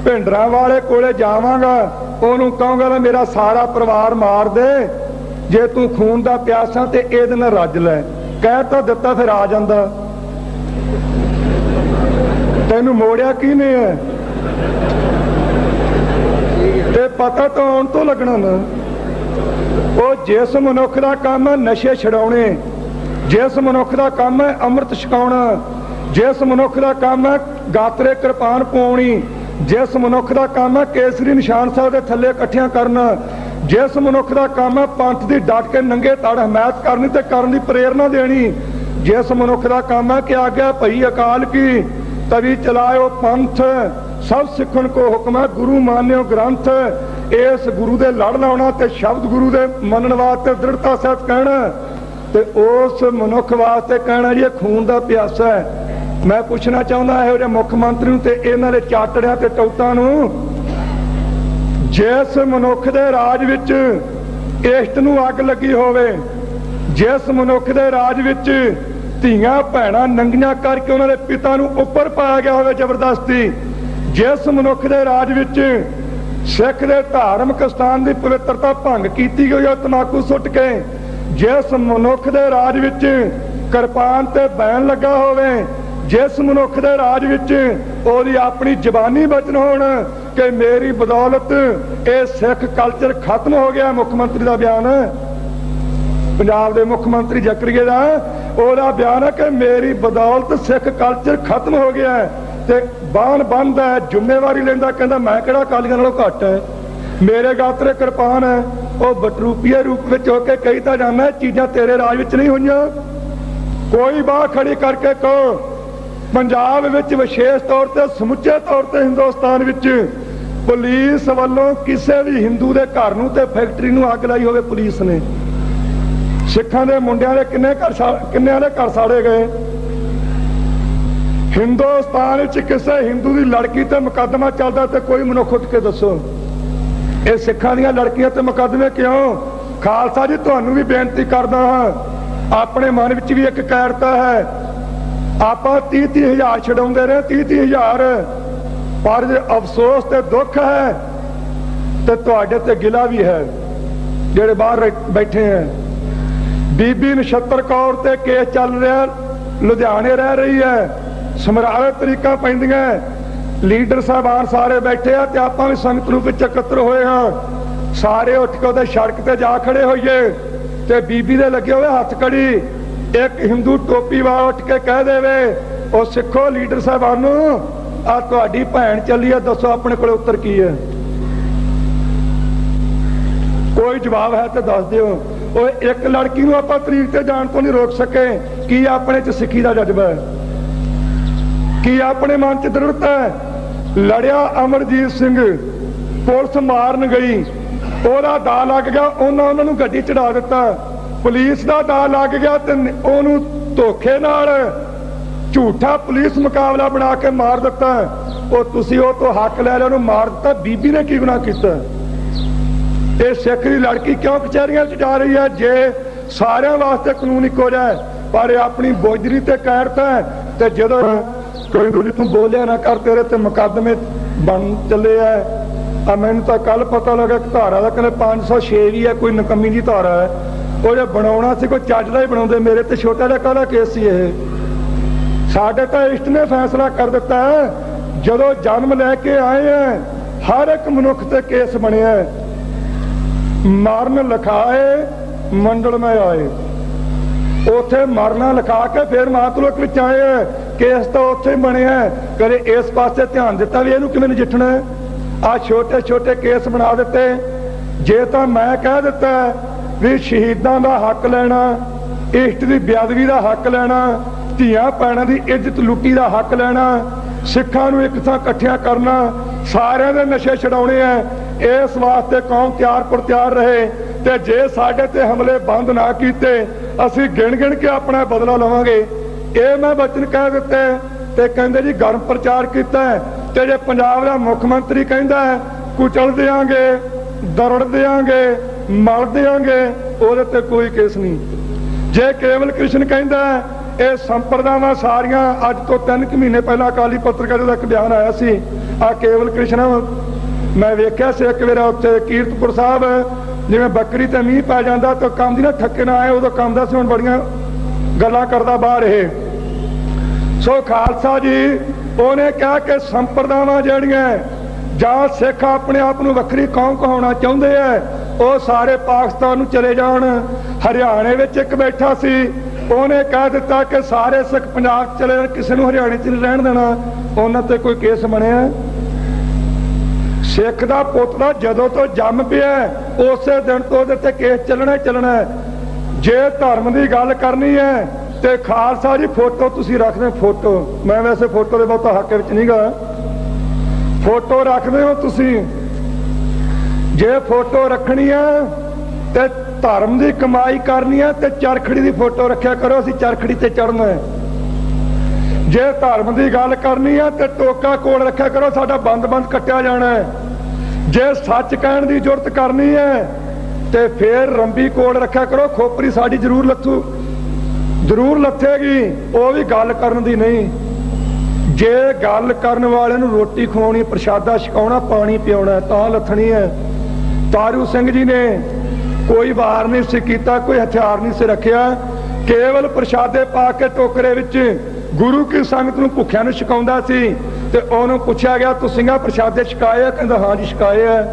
ਭਿੰਡਰਾਂ ਵਾਲੇ ਕੋਲੇ ਜਾਵਾਂਗਾ। ਉਹਨੂੰ ਕਹਾਂਗਾ ਲੈ ਮੇਰਾ ਸਾਰਾ ਪਰਿਵਾਰ ਮਾਰ ਦੇ। ਜੇ ਤੂੰ ਖੂਨ ਦਾ ਪਿਆਸਾ ਤੇ ਇਹਦੇ ਨਾਲ ਰੱਜ ਲੈ। ਕਹਿ ਤਾਂ ਦਿੱਤਾ ਫਿਰ ਆ ਜਾਂਦਾ। ਤੈਨੂੰ ਮੋੜਿਆ ਕਿਹਨੇ ਹੈ ਤੇ ਪਤਾ ਤਾਂ ਆਉਣ ਤੋਂ ਲੱਗਣਾ ਨਾ। ਉਹ ਜਿਸ ਮਨੁੱਖ ਦਾ ਕੰਮ ਨਸ਼ੇ ਛਡਾਉਣੇ, ਜਿਸ ਮਨੁੱਖ ਦਾ ਕੰਮ ਹੈ ਅੰਮ੍ਰਿਤ ਛਕਾਉਣਾ, ਜਿਸ ਮਨੁੱਖ ਦਾ ਕੰਮ ਹੈ ਗਾਤਰੇ ਕਿਰਪਾਨ ਪਾਉਣੀ ਜਿਸ ਮਨੁੱਖ ਦਾ ਕੰਮ ਹੈ ਕੇਸਰੀ ਨਿਸ਼ਾਨ ਸਾਹਿਬ ਦੇ ਥੱਲੇ ਇਕੱਠਿਆਂ ਕਰਨਾ, ਜਿਸ ਮਨੁੱਖ ਦਾ ਕੰਮ ਹੈ ਪੰਥ ਦੀ ਡਟ ਕੇ ਨੰਗੇ ਤੜ ਹਮਾਇਤ ਕਰਨੀ ਤੇ ਕਰਨ ਦੀ ਪ੍ਰੇਰਣਾ ਦੇਣੀ, ਜਿਸ ਮਨੁੱਖ ਦਾ ਕੰਮ ਹੈ ਕਿ ਆਗਿਆ ਭਈ ਅਕਾਲ ਕੀ, ਤਵੀ ਚਲਾਇਓ ਪੰਥ ਸਭ ਸਿੱਖਣ ਕੋ ਹੁਕਮ ਹੈ, ਗੁਰੂ ਮਾਨਿਓ ਗ੍ਰੰਥ। ਇਸ ਗੁਰੂ ਦੇ ਲੜ ਲਾਉਣਾ ਤੇ ਸ਼ਬਦ ਗੁਰੂ ਦੇ ਮੰਨਣ ਵਾਸਤੇ ਦ੍ਰਿੜਤਾ ਸਹਿਤ ਕਹਿਣਾ ਤੇ ਉਸ ਮਨੁੱਖ ਵਾਸਤੇ ਕਹਿਣਾ ਜੀ ਖੂਨ ਦਾ ਪਿਆਸਾ ਹੈ। ਮੈਂ ਪੁੱਛਣਾ ਚਾਹੁੰਦਾ ਇਹੋ ਜਿਹੇ ਮੁੱਖ ਮੰਤਰੀ ਨੂੰ ਤੇ ਇਹਨਾਂ ਦੇ ਚਾਟੜਿਆਂ ਤੇ ਟੌਟਾਂ ਨੂੰ, ਜਿਸ ਮਨੁੱਖ ਦੇ ਰਾਜ ਵਿੱਚ ਇਸ਼ਟ ਨੂੰ ਅੱਗ ਲੱਗੀ ਹੋਵੇ, ਜਿਸ ਮਨੁੱਖ ਦੇ ਰਾਜ ਵਿੱਚ ਧੀਆਂ, ਭੈਣਾਂ ਨੰਗੀਆਂ ਕਰਕੇ ਉਹਨਾਂ ਦੇ ਪਿਤਾ ਨੂੰ ਉੱਪਰ ਪਾਇਆ ਗਿਆ ਹੋਵੇ ਜ਼ਬਰਦਸਤੀ ਜਿਸ ਮਨੁੱਖ ਦੇ ਰਾਜ ਵਿੱਚ ਸਿੱਖ ਦੇ ਧਾਰਮਿਕ ਸਥਾਨ ਦੀ ਪਵਿੱਤਰਤਾ ਭੰਗ ਕੀਤੀ ਗਈ ਹੈ ਤਮਾਕੂ ਸੁੱਟ ਕੇ, ਜਿਸ ਮਨੁੱਖ ਦੇ ਰਾਜ ਵਿੱਚ ਕਿਰਪਾਨ ਤੇ ਬੈਨ ਲੱਗਾ ਹੋਵੇ, ਜਿਸ ਮਨੁੱਖ ਦੇ ਰਾਜ ਵਿੱਚ ਉਹਦੀ ਆਪਣੀ ਜ਼ਬਾਨੀ ਬਚਨ ਹੋਣ ਕਿ ਮੇਰੀ ਬਦੌਲਤ ਇਹ ਸਿੱਖ ਕਲਚਰ ਖਤਮ ਹੋ ਗਿਆ, ਮੁੱਖ ਮੰਤਰੀ ਦਾ ਬਿਆਨ। ਪੰਜਾਬ ਦੇ ਮੁੱਖ ਮੰਤਰੀ ਜਕਰੀਏ ਦਾ, ਉਹਦਾ ਬਿਆਨ ਹੈ ਕਿ ਮੇਰੀ ਬਦੌਲਤ ਸਿੱਖ ਕਲਚਰ ਖਤਮ ਹੋ ਗਿਆ ਤੇ ਬਾਣ ਬੰਦ ਜ਼ਿੰਮੇਵਾਰੀ ਲੈਂਦਾ, ਕਹਿੰਦਾ ਮੈਂ ਕਿਹੜਾ ਕਾਲੀਆਂ ਨਾਲੋਂ ਘੱਟ ਹੈ? ਮੇਰੇ ਗਾਤਰੇ ਕਿਰਪਾਨ ਹੈ, ਉਹ ਬਟਰੂਪੀਏ ਰੂਪ ਵਿੱਚ ਹੋ ਕੇ ਕਹੀ ਤਾਂ ਜਾਂਦਾ ਚੀਜ਼ਾਂ ਤੇਰੇ ਰਾਜ ਵਿੱਚ ਨਹੀਂ ਹੋਈਆਂ। ਕੋਈ ਬਾਹ ਖੜੀ ਕਰਕੇ ਕਹੋ, ਪੰਜਾਬ ਵਿੱਚ ਵਿਸ਼ੇਸ਼ ਤੌਰ ਤੇ, ਸਮੁੱਚੇ ਤੌਰ ਤੇ ਹਿੰਦੁਸਤਾਨ ਵਿੱਚ ਪੁਲਿਸ ਵੱਲੋਂ ਕਿਸੇ ਵੀ ਹਿੰਦੂ ਦੇ ਘਰ ਨੂੰ ਤੇ ਫੈਕਟਰੀ ਨੂੰ ਅੱਗ ਲਾਈ ਹੋਵੇ ਪੁਲਿਸ ਨੇ। ਸਿੱਖਾਂ ਦੇ ਮੁੰਡਿਆਂ ਦੇ ਕਿੰਨੇ ਘਰ ਸਾ- ਕਿੰਨਿਆਂ ਦੇ ਘਰ ਸਾੜੇ ਗਏ? ਹਿੰਦੁਸਤਾਨ ਵਿੱਚ ਕਿਸੇ ਹਿੰਦੂ ਦੀ ਲੜਕੀ ਤੇ ਮੁਕੱਦਮਾ ਚੱਲਦਾ ਤੇ ਕੋਈ ਮਨੁੱਖ ਉੱਠ ਕੇ ਦੱਸੋ। ਇਹ ਸਿੱਖਾਂ ਦੀਆਂ ਲੜਕੀਆਂ ਤੇ ਮੁਕੱਦਮੇ ਕਿਉਂ? ਖਾਲਸਾ ਜੀ, ਤੁਹਾਨੂੰ ਵੀ ਬੇਨਤੀ ਕਰਦਾ ਹਾਂ। ਆਪਣੇ ਮਨ ਵਿੱਚ ਵੀ ਇੱਕ ਕਾਇਰਤਾ ਹੈ। ਆਪਾਂ 30 30 ਹਜ਼ਾਰ ਛਡਾਉਂਦੇ ਰਹੇ 30 30 ਹਜ਼ਾਰ। ਪਰ ਜੇ ਅਫਸੋਸ ਤੇ ਦੁੱਖ ਹੈ, ਤੇ ਤੁਹਾਡੇ ਤੇ ਗਿਲਾ ਵੀ ਹੈ, ਜਿਹੜੇ ਬਾਹਰ ਬੈਠੇ ਹੈ। ਬੀਬੀ ਨਛੱਤਰ ਕੌਰ ਤੇ ਕੇਸ ਚੱਲ ਰਿਹਾ, ਲੁਧਿਆਣੇ ਰਹਿ ਰਹੀ ਹੈ। ਸਮਰਾਲੇ ਤਰੀਕਾ ਪੈਂਦੀਆਂ ਲੀਡਰ ਸਾਹਿਬਾਨ ਸਾਰੇ ਬੈਠੇ ਆ ਤੇ ਆਪਾਂ ਵੀ ਸੰਗਤ ਰੂਪ ਵਿੱਚ ਇਕੱਤਰ ਹੋਏ ਹਾਂ। ਸਾਰੇ ਉੱਠ ਕੇ ਉਹਦੇ ਸੜਕ ਤੇ ਜਾ ਖੜੇ ਹੋਈਏ। ਤੇ ਬੀਬੀ ਦੇ ਲੱਗੇ ਹੋਏ ਹੱਥ ਕੜੀ। ਇੱਕ ਹਿੰਦੂ ਟੋਪੀ ਵਾਲਾ ਉੱਠ ਕੇ ਕਹਿ ਦੇਵੇ, ਉਹ ਸਿੱਖੋ ਲੀਡਰ ਸਾਹਿਬਾਨ ਨੂੰ। ਆ ਤੁਹਾਡੀ ਭੈਣ ਚੱਲੀ ਆ, ਦੱਸੋ ਆਪਣੇ ਕੋਲ ਉੱਤਰ ਕੀ ਹੈ? ਕੋਈ ਜਵਾਬ ਹੈ ਤੇ ਦੱਸ ਦਿਓ। ਉਹ ਇੱਕ ਲੜਕੀ ਨੂੰ ਆਪਾਂ ਤਰੀਕ ਤੇ ਜਾਣ ਤੋਂ ਨਹੀਂ ਰੋਕ ਸਕੇ। ਕੀ ਆਪਣੇ ਚ ਸਿੱਖੀ ਦਾ ਜਜ਼ਬਾ ਹੈ? ਕੀ ਆਪਣੇ ਮਨ ਚ ਦ੍ਰਿੜਤ ਹੈ? ਲੜਿਆ ਅਮਰਜੀਤ ਸਿੰਘ, ਪੁਲਿਸ ਮਾਰਨ ਗਈ। ਉਹਦਾ ਦਾ ਲੱਗ ਗਿਆ, ਉਹਨਾਂ ਉਹਨਾਂ ਨੂੰ ਗੱਡੀ ਚੜਾ ਦਿੱਤਾ। ਪੁਲਿਸ ਦਾ ਦਾ ਲੱਗ ਗਿਆ ਤੇ ਉਹਨੂੰ ਧੋਖੇ ਨਾਲ ਝੂਠਾ ਪੁਲਿਸ ਮੁਕਾਬਲਾ ਬਣਾ ਕੇ ਮਾਰ ਦਿੱਤਾ। ਉਹ ਤੁਸੀਂ ਉਹ ਤੋਂ ਹੱਕ ਲੈ ਲਿਆ, ਉਹਨੂੰ ਮਾਰ ਦਿੱਤਾ। ਬੀਬੀ ਨੇ ਕੀ ਗੁਨਾਹ ਕੀਤਾ? ਇਹ ਸਿੱਖ ਦੀ ਲੜਕੀ ਕਿਉਂ ਕਚਹਿਰੀਆਂ 'ਚ ਜਾ ਰਹੀ ਹੈ? ਜੇ ਸਾਰਿਆਂ ਵਾਸਤੇ ਕਾਨੂੰਨ ਇੱਕੋ ਜਿਹਾ ਪਰ ਇਹ ਆਪਣੀ ਬੋਝਰੀ ਤੇ ਕਾਇਰਤਾ ਹੈ ਤੇ ਜਦੋਂ ਕੋਈ ਦੂਜੀ ਤੂੰ ਬੋਲਿਆ ਨਾ ਕਰ, ਤੇਰੇ ਤੇ ਮੁਕੱਦਮੇ ਬਣ ਚੱਲੇ ਆ ਆ ਮੈਨੂੰ ਤਾਂ ਕੱਲ ਪਤਾ ਲੱਗਾ ਕਿ ਧਾਰਾ ਦਾ ਕਹਿੰਦੇ 506 ਵੀ ਹੈ ਕੋਈ ਨਕਮੀ ਦੀ ਧਾਰਾ ਹੈ ਉਹ ਜੇ ਬਣਾਉਣਾ ਸੀ, ਕੋਈ ਚੱਜ ਦਾ ਹੀ ਬਣਾਉਂਦੇ, ਮੇਰੇ ਤੇ ਛੋਟਾ ਜਿਹਾ ਕਾਹਦਾ ਕੇਸ ਸੀ ਇਹ? ਸਾਡੇ ਤਾਂ ਇਸ਼ਟ ਨੇ ਫੈਸਲਾ ਕਰ ਦਿੱਤਾ ਹੈ ਜਦੋਂ ਜਨਮ ਲੈ ਕੇ ਆਏ ਆ ਹਰ ਇੱਕ ਮਨੁੱਖ ਤੇ ਕੇਸ ਬਣਿਆ ਮਰਨ ਲਿਖਾਏ, ਮੰਡਲ ਮੈਂ ਆਏ। ਉਥੇ ਮਰਨਾ ਲਿਖਾ ਕੇ ਫਿਰ ਮਾਤਲੋਕ ਵਿੱਚ ਆਏ ਹੈ। ਕੇਸ ਤਾਂ ਉੱਥੇ ਹੀ ਬਣਿਆ ਕਦੇ ਇਸ ਪਾਸੇ ਧਿਆਨ ਦਿੱਤਾ ਵੀ ਇਹਨੂੰ ਕਿਵੇਂ ਨਜਿੱਠਣਾ ਆ ਛੋਟੇ ਛੋਟੇ ਕੇਸ ਬਣਾ ਦਿੱਤੇ। ਜੇ ਤਾਂ ਮੈਂ ਕਹਿ ਦਿੱਤਾ ਵੀ ਸ਼ਹੀਦਾਂ ਦਾ ਹੱਕ ਲੈਣਾ, ਇਸ਼ਟ ਦੀ ਬੇਅਦਬੀ ਦਾ ਹੱਕ ਲੈਣਾ, ਧੀਆਂ ਭੈਣਾਂ ਦੀ ਇੱਜ਼ਤ ਲੁੱਟੀ ਦਾ ਹੱਕ ਲੈਣਾ, ਸਿੱਖਾਂ ਨੂੰ ਇੱਕ ਥਾਂ ਇਕੱਠਿਆਂ ਕਰਨਾ, ਸਾਰਿਆਂ ਦੇ ਨਸ਼ੇ ਛਡਾਉਣੇ ਐ ਇਸ ਵਾਸਤੇ ਕੌਮ ਤਿਆਰ ਪਰ ਤਿਆਰ ਰਹੇ ਤੇ ਜੇ ਸਾਡੇ ਤੇ ਹਮਲੇ ਬੰਦ ਨਾ ਕੀਤੇ, ਅਸੀਂ ਗਿਣ ਗਿਣ ਕੇ ਆਪਣਾ ਬਦਲਾ ਲਵਾਂਗੇ। ਇਹ ਮੈਂ ਬਚਨ ਕਹਿ ਦਿੱਤੇ ਤੇ ਕਹਿੰਦੇ ਜੀ ਗਰਮ ਪ੍ਰਚਾਰ ਕੀਤਾ ਤੇ ਜੇ ਪੰਜਾਬ ਦਾ ਮੁੱਖ ਮੰਤਰੀ ਕਹਿੰਦਾ ਕੁਚਲ ਦਿਆਂਗੇ, ਦਰੜ ਦਿਆਂਗੇ, ਮਲ ਦਿਆਂਗੇ, ਉਹਦੇ ਤੇ ਕੋਈ ਕੇਸ ਨਹੀਂ। ਜੇ ਕੇਵਲ ਕ੍ਰਿਸ਼ਨ ਕਹਿੰਦਾ ਇਹ ਸੰਪਰਦਾਵਾਂ ਸਾਰੀਆਂ ਅੱਜ ਤੋਂ 3 ਕੁ ਮਹੀਨੇ ਪਹਿਲਾਂ ਅਕਾਲੀ ਪੱਤਰਕਾਰ ਦਾ ਇੱਕ ਬਿਆਨ ਆਇਆ ਸੀ ਆ ਕੇਵਲ ਕ੍ਰਿਸ਼ਨ, ਮੈਂ ਵੇਖਿਆ ਸੀ ਇੱਕ ਵੇਰਾ ਉੱਥੇ ਕੀਰਤਪੁਰ ਸਾਹਿਬ, ਜਿਵੇਂ ਬੱਕਰੀ ਤੇ ਮੀਂਹ ਪੈ ਜਾਂਦਾ ਤਾਂ ਕੰਮ ਦੀ ਨਾ ਠੱਕੇ ਨਾ ਆਏ, ਉਦੋਂ ਕੰਮ ਦਾ ਸੀ, ਹੁਣ ਬੜੀਆਂ ਗੱਲਾਂ ਕਰਦਾ ਬਾਹਰ ਇਹ। ਸੋ ਖਾਲਸਾ ਜੀ, ਉਹਨੇ ਕਿਹਾ ਕਿ ਸੰਪਰਦਾਵਾਂ ਜਿਹੜੀਆਂ ਜਾਂ ਸਿੱਖ ਆਪਣੇ ਆਪ ਨੂੰ ਵੱਖਰੀ ਕੌਮ ਕਹਾਉਣਾ ਚਾਹੁੰਦੇ ਆ ਉਹ ਸਾਰੇ ਪਾਕਿਸਤਾਨ ਨੂੰ ਚਲੇ ਜਾਣ। ਹਰਿਆਣੇ ਵਿੱਚ ਇੱਕ ਬੈਠਾ ਸੀ, ਉਹਨੇ ਕਹਿ ਦਿੱਤਾ ਕਿ ਸਾਰੇ ਸਿੱਖ ਪੰਜਾਬ ਚਲੇ ਜਾਣ, ਕਿਸੇ ਨੂੰ ਹਰਿਆਣੇ 'ਚ ਨਹੀਂ ਰਹਿਣ ਦੇਣਾ। ਉਹਨਾਂ ਤੇ ਕੋਈ ਕੇਸ ਬਣਿਆ? ਸਿੱਖ ਦਾ ਪੁੱਤ ਦਾ ਜਦੋਂ ਤੋਂ ਜੰਮ ਪਿਆ, ਉਸੇ ਦਿਨ ਤੋਂ ਉਹਦੇ ਤੇ ਕੇਸ ਚੱਲਣਾ ਹੀ ਚੱਲਣਾ। ਜੇ ਧਰਮ ਦੀ ਗੱਲ ਕਰਨੀ ਹੈ ਤੇ ਖਾਲਸਾ ਜੀ ਫੋਟੋ ਤੁਸੀਂ ਰੱਖਦੇ ਫੋਟੋ। ਮੈਂ ਵੈਸੇ ਫੋਟੋ ਦੇ ਬਹੁਤਾ ਹੱਕ ਵਿੱਚ ਨਹੀਂਗਾ ਫੋਟੋ ਰੱਖਦੇ ਹੋ ਤੁਸੀਂ। ਜੇ ਫੋਟੋ ਰੱਖਣੀ ਹੈ ਤੇ ਧਰਮ ਦੀ ਕਮਾਈ ਕਰਨੀ ਹੈ ਤੇ ਚਰਖੜੀ ਦੀ ਫੋਟੋ ਰੱਖਿਆ ਕਰੋ, ਅਸੀਂ ਚਰਖੜੀ ਤੇ ਚੜਨਾ ਹੈ। ਜੇ ਧਰਮ ਦੀ ਗੱਲ ਕਰਨੀ ਹੈ ਤੇ ਟੋਕਾ ਕੋਲ ਰੱਖਿਆ ਕਰੋ, ਸਾਡਾ ਬੰਦ-ਬੰਦ ਕੱਟਿਆ ਜਾਣਾ ਹੈ। ਜੇ ਸੱਚ ਕਹਿਣ ਦੀ ਜ਼ਰੂਰਤ ਕਰਨੀ ਹੈ ਤੇ ਫੇਰ ਰੰਬੀ ਕੋਲ ਰੱਖਿਆ ਕਰੋ, ਖੋਪਰੀ ਸਾਡੀ ਜ਼ਰੂਰ ਲੱਥੂ। ਜ਼ਰੂਰ ਲੱਥੇਗੀ, ਉਹ ਵੀ ਗੱਲ ਕਰਨ ਦੀ ਨਹੀਂ। ਜੇ ਗੱਲ ਕਰਨ ਵਾਲੇ ਨੂੰ ਰੋਟੀ ਖਵਾਉਣੀ, ਪ੍ਰਸ਼ਾਦਾ ਛਕਾਉਣਾ, ਪਾਣੀ ਪਿਆਉਣਾ ਤਾਂ ਲੱਥਣੀ ਹੈ। ਤਾਰੂ ਸਿੰਘ ਜੀ ਨੇ ਕੋਈ ਵਾਰ ਨਹੀਂ ਸੀ ਕੀਤਾ, ਕੋਈ ਹਥਿਆਰ ਨਹੀਂ ਸੀ ਰੱਖਿਆ। ਕੇਵਲ ਪ੍ਰਸ਼ਾਦੇ ਪਾ ਕੇ ਟੋਕਰੇ ਵਿੱਚ ਗੁਰੂ ਕੀ ਸੰਗਤ ਨੂੰ ਭੁੱਖਿਆਂ ਨੂੰ ਛਕਾਉਂਦਾ ਸੀ ਤੇ ਉਹਨੂੰ ਪੁੱਛਿਆ ਗਿਆ, ਤੁਸੀਂ ਸਿੰਘਾ ਪ੍ਰਸ਼ਾਦੇ ਛਕਾਏ ਆ? ਕਹਿੰਦਾ, ਹਾਂ ਜੀ, ਛਕਾਏ ਆ।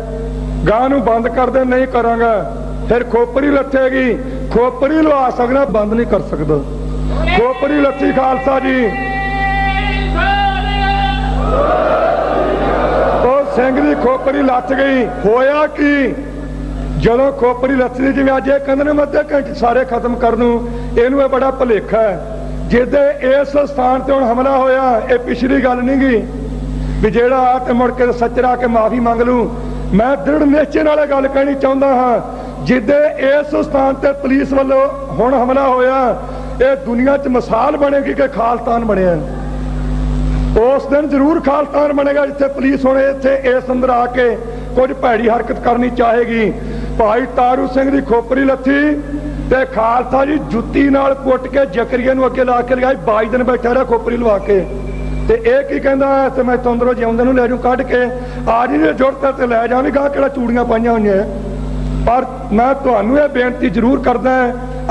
ਗਾਂ ਨੂੰ ਬੰਦ ਕਰਦੇ ਨਹੀਂ ਕਰਾਂਗਾ। ਫਿਰ ਖੋਪਰੀ ਲੱਥੇਗੀ। ਖੋਪਰੀ ਲਵਾ ਸਕਦਾ, ਬੰਦ ਨਹੀਂ ਕਰ ਸਕਦਾ। ਖੋਪਰੀ ਲੱਥੀ, ਖਾਲਸਾ ਜੀ। ਉਹ ਸਿੰਘ ਦੀ ਖੋਪਰੀ ਲੱਥ ਗਈ। ਹੋਇਆ ਕੀ? ਜਦੋਂ ਖੋਪਰੀ ਲੱਥੀ, ਜਿਵੇਂ ਅੱਜ ਇਹ ਕਹਿੰਦੇ ਨੇ ਮੱਧੇ ਘੰਟੇ ਸਾਰੇ ਖਤਮ ਕਰਨ ਨੂੰ, ਇਹਨੂੰ ਇਹ ਬੜਾ ਭੁਲੇਖਾ ਹੈ। ਜਿਹਦੇ ਇਸ ਸਥਾਨ ਤੇ ਹੁਣ ਹਮਲਾ ਹੋਇਆ, ਇਹ ਪਿਛਲੀ ਗੱਲ ਨਹੀਂ ਗਈ ਵੀ ਜਿਹੜਾ ਆ ਤੇ ਮੁੜ ਕੇ ਸੱਚਰਾ ਕੇ ਮਾਫੀ ਮੰਗ ਲੂ ਮੈਂ ਦ੍ਰਿੜ ਨਿਸ਼ਚੇ ਨਾਲ ਇਹ ਗੱਲ ਕਹਿਣੀ ਚਾਹੁੰਦਾ ਹਾਂ, ਜਿੱਦੇ ਇਸ ਸਥਾਨ ਤੇ ਪੁਲਿਸ ਵੱਲੋਂ ਹੁਣ ਹਮਲਾ ਹੋਇਆ, ਇਹ ਦੁਨੀਆ 'ਚ ਮਿਸਾਲ ਬਣੇਗੀ ਕਿ ਖਾਲਸਤਾਨ ਬਣਿਆ? ਉਸ ਦਿਨ ਜ਼ਰੂਰ ਖਾਲਸਤਾਨ ਬਣੇਗਾ ਜਿੱਥੇ ਪੁਲਿਸ ਹੁਣ ਇੱਥੇ ਇਸ ਅੰਦਰ ਆ ਕੇ ਕੁਝ ਭੈੜੀ ਹਰਕਤ ਕਰਨੀ ਚਾਹੇਗੀ। ਭਾਈ ਤਾਰੂ ਸਿੰਘ ਦੀ ਖੋਪਰੀ ਲੱਥੀ ਤੇ ਖਾਲਸਾ ਜੀ ਜੁੱਤੀ ਨਾਲ ਕੁੱਟ ਕੇ ਜਕਰੀਏ ਨੂੰ ਅੱਗੇ ਲਾ ਕੇ ਲਗਾਈ ਬਾਈ ਦਿਨ ਬੈਠਾ ਰਿਹਾ ਖੋਪਰੀ ਲਵਾ ਕੇ। ਤੇ ਇਹ ਕੀ ਕਹਿੰਦਾ ਤੇ ਮੈਂ ਤੰਦਰੋਂ ਜਿਉਂਦੇ ਨੂੰ ਲੈ ਜੂ, ਕੱਢ ਕੇ ਆ ਜੀ ਨੇ ਜੁੜਤਾ ਤੇ ਲੈ ਜਾਵਾਂਗੇ ਕਿਹੜਾ ਚੂੜੀਆਂ ਪਾਈਆਂ ਹੋਈਆਂ ਪਰ ਮੈਂ ਤੁਹਾਨੂੰ ਇਹ ਬੇਨਤੀ ਜ਼ਰੂਰ ਕਰਦਾ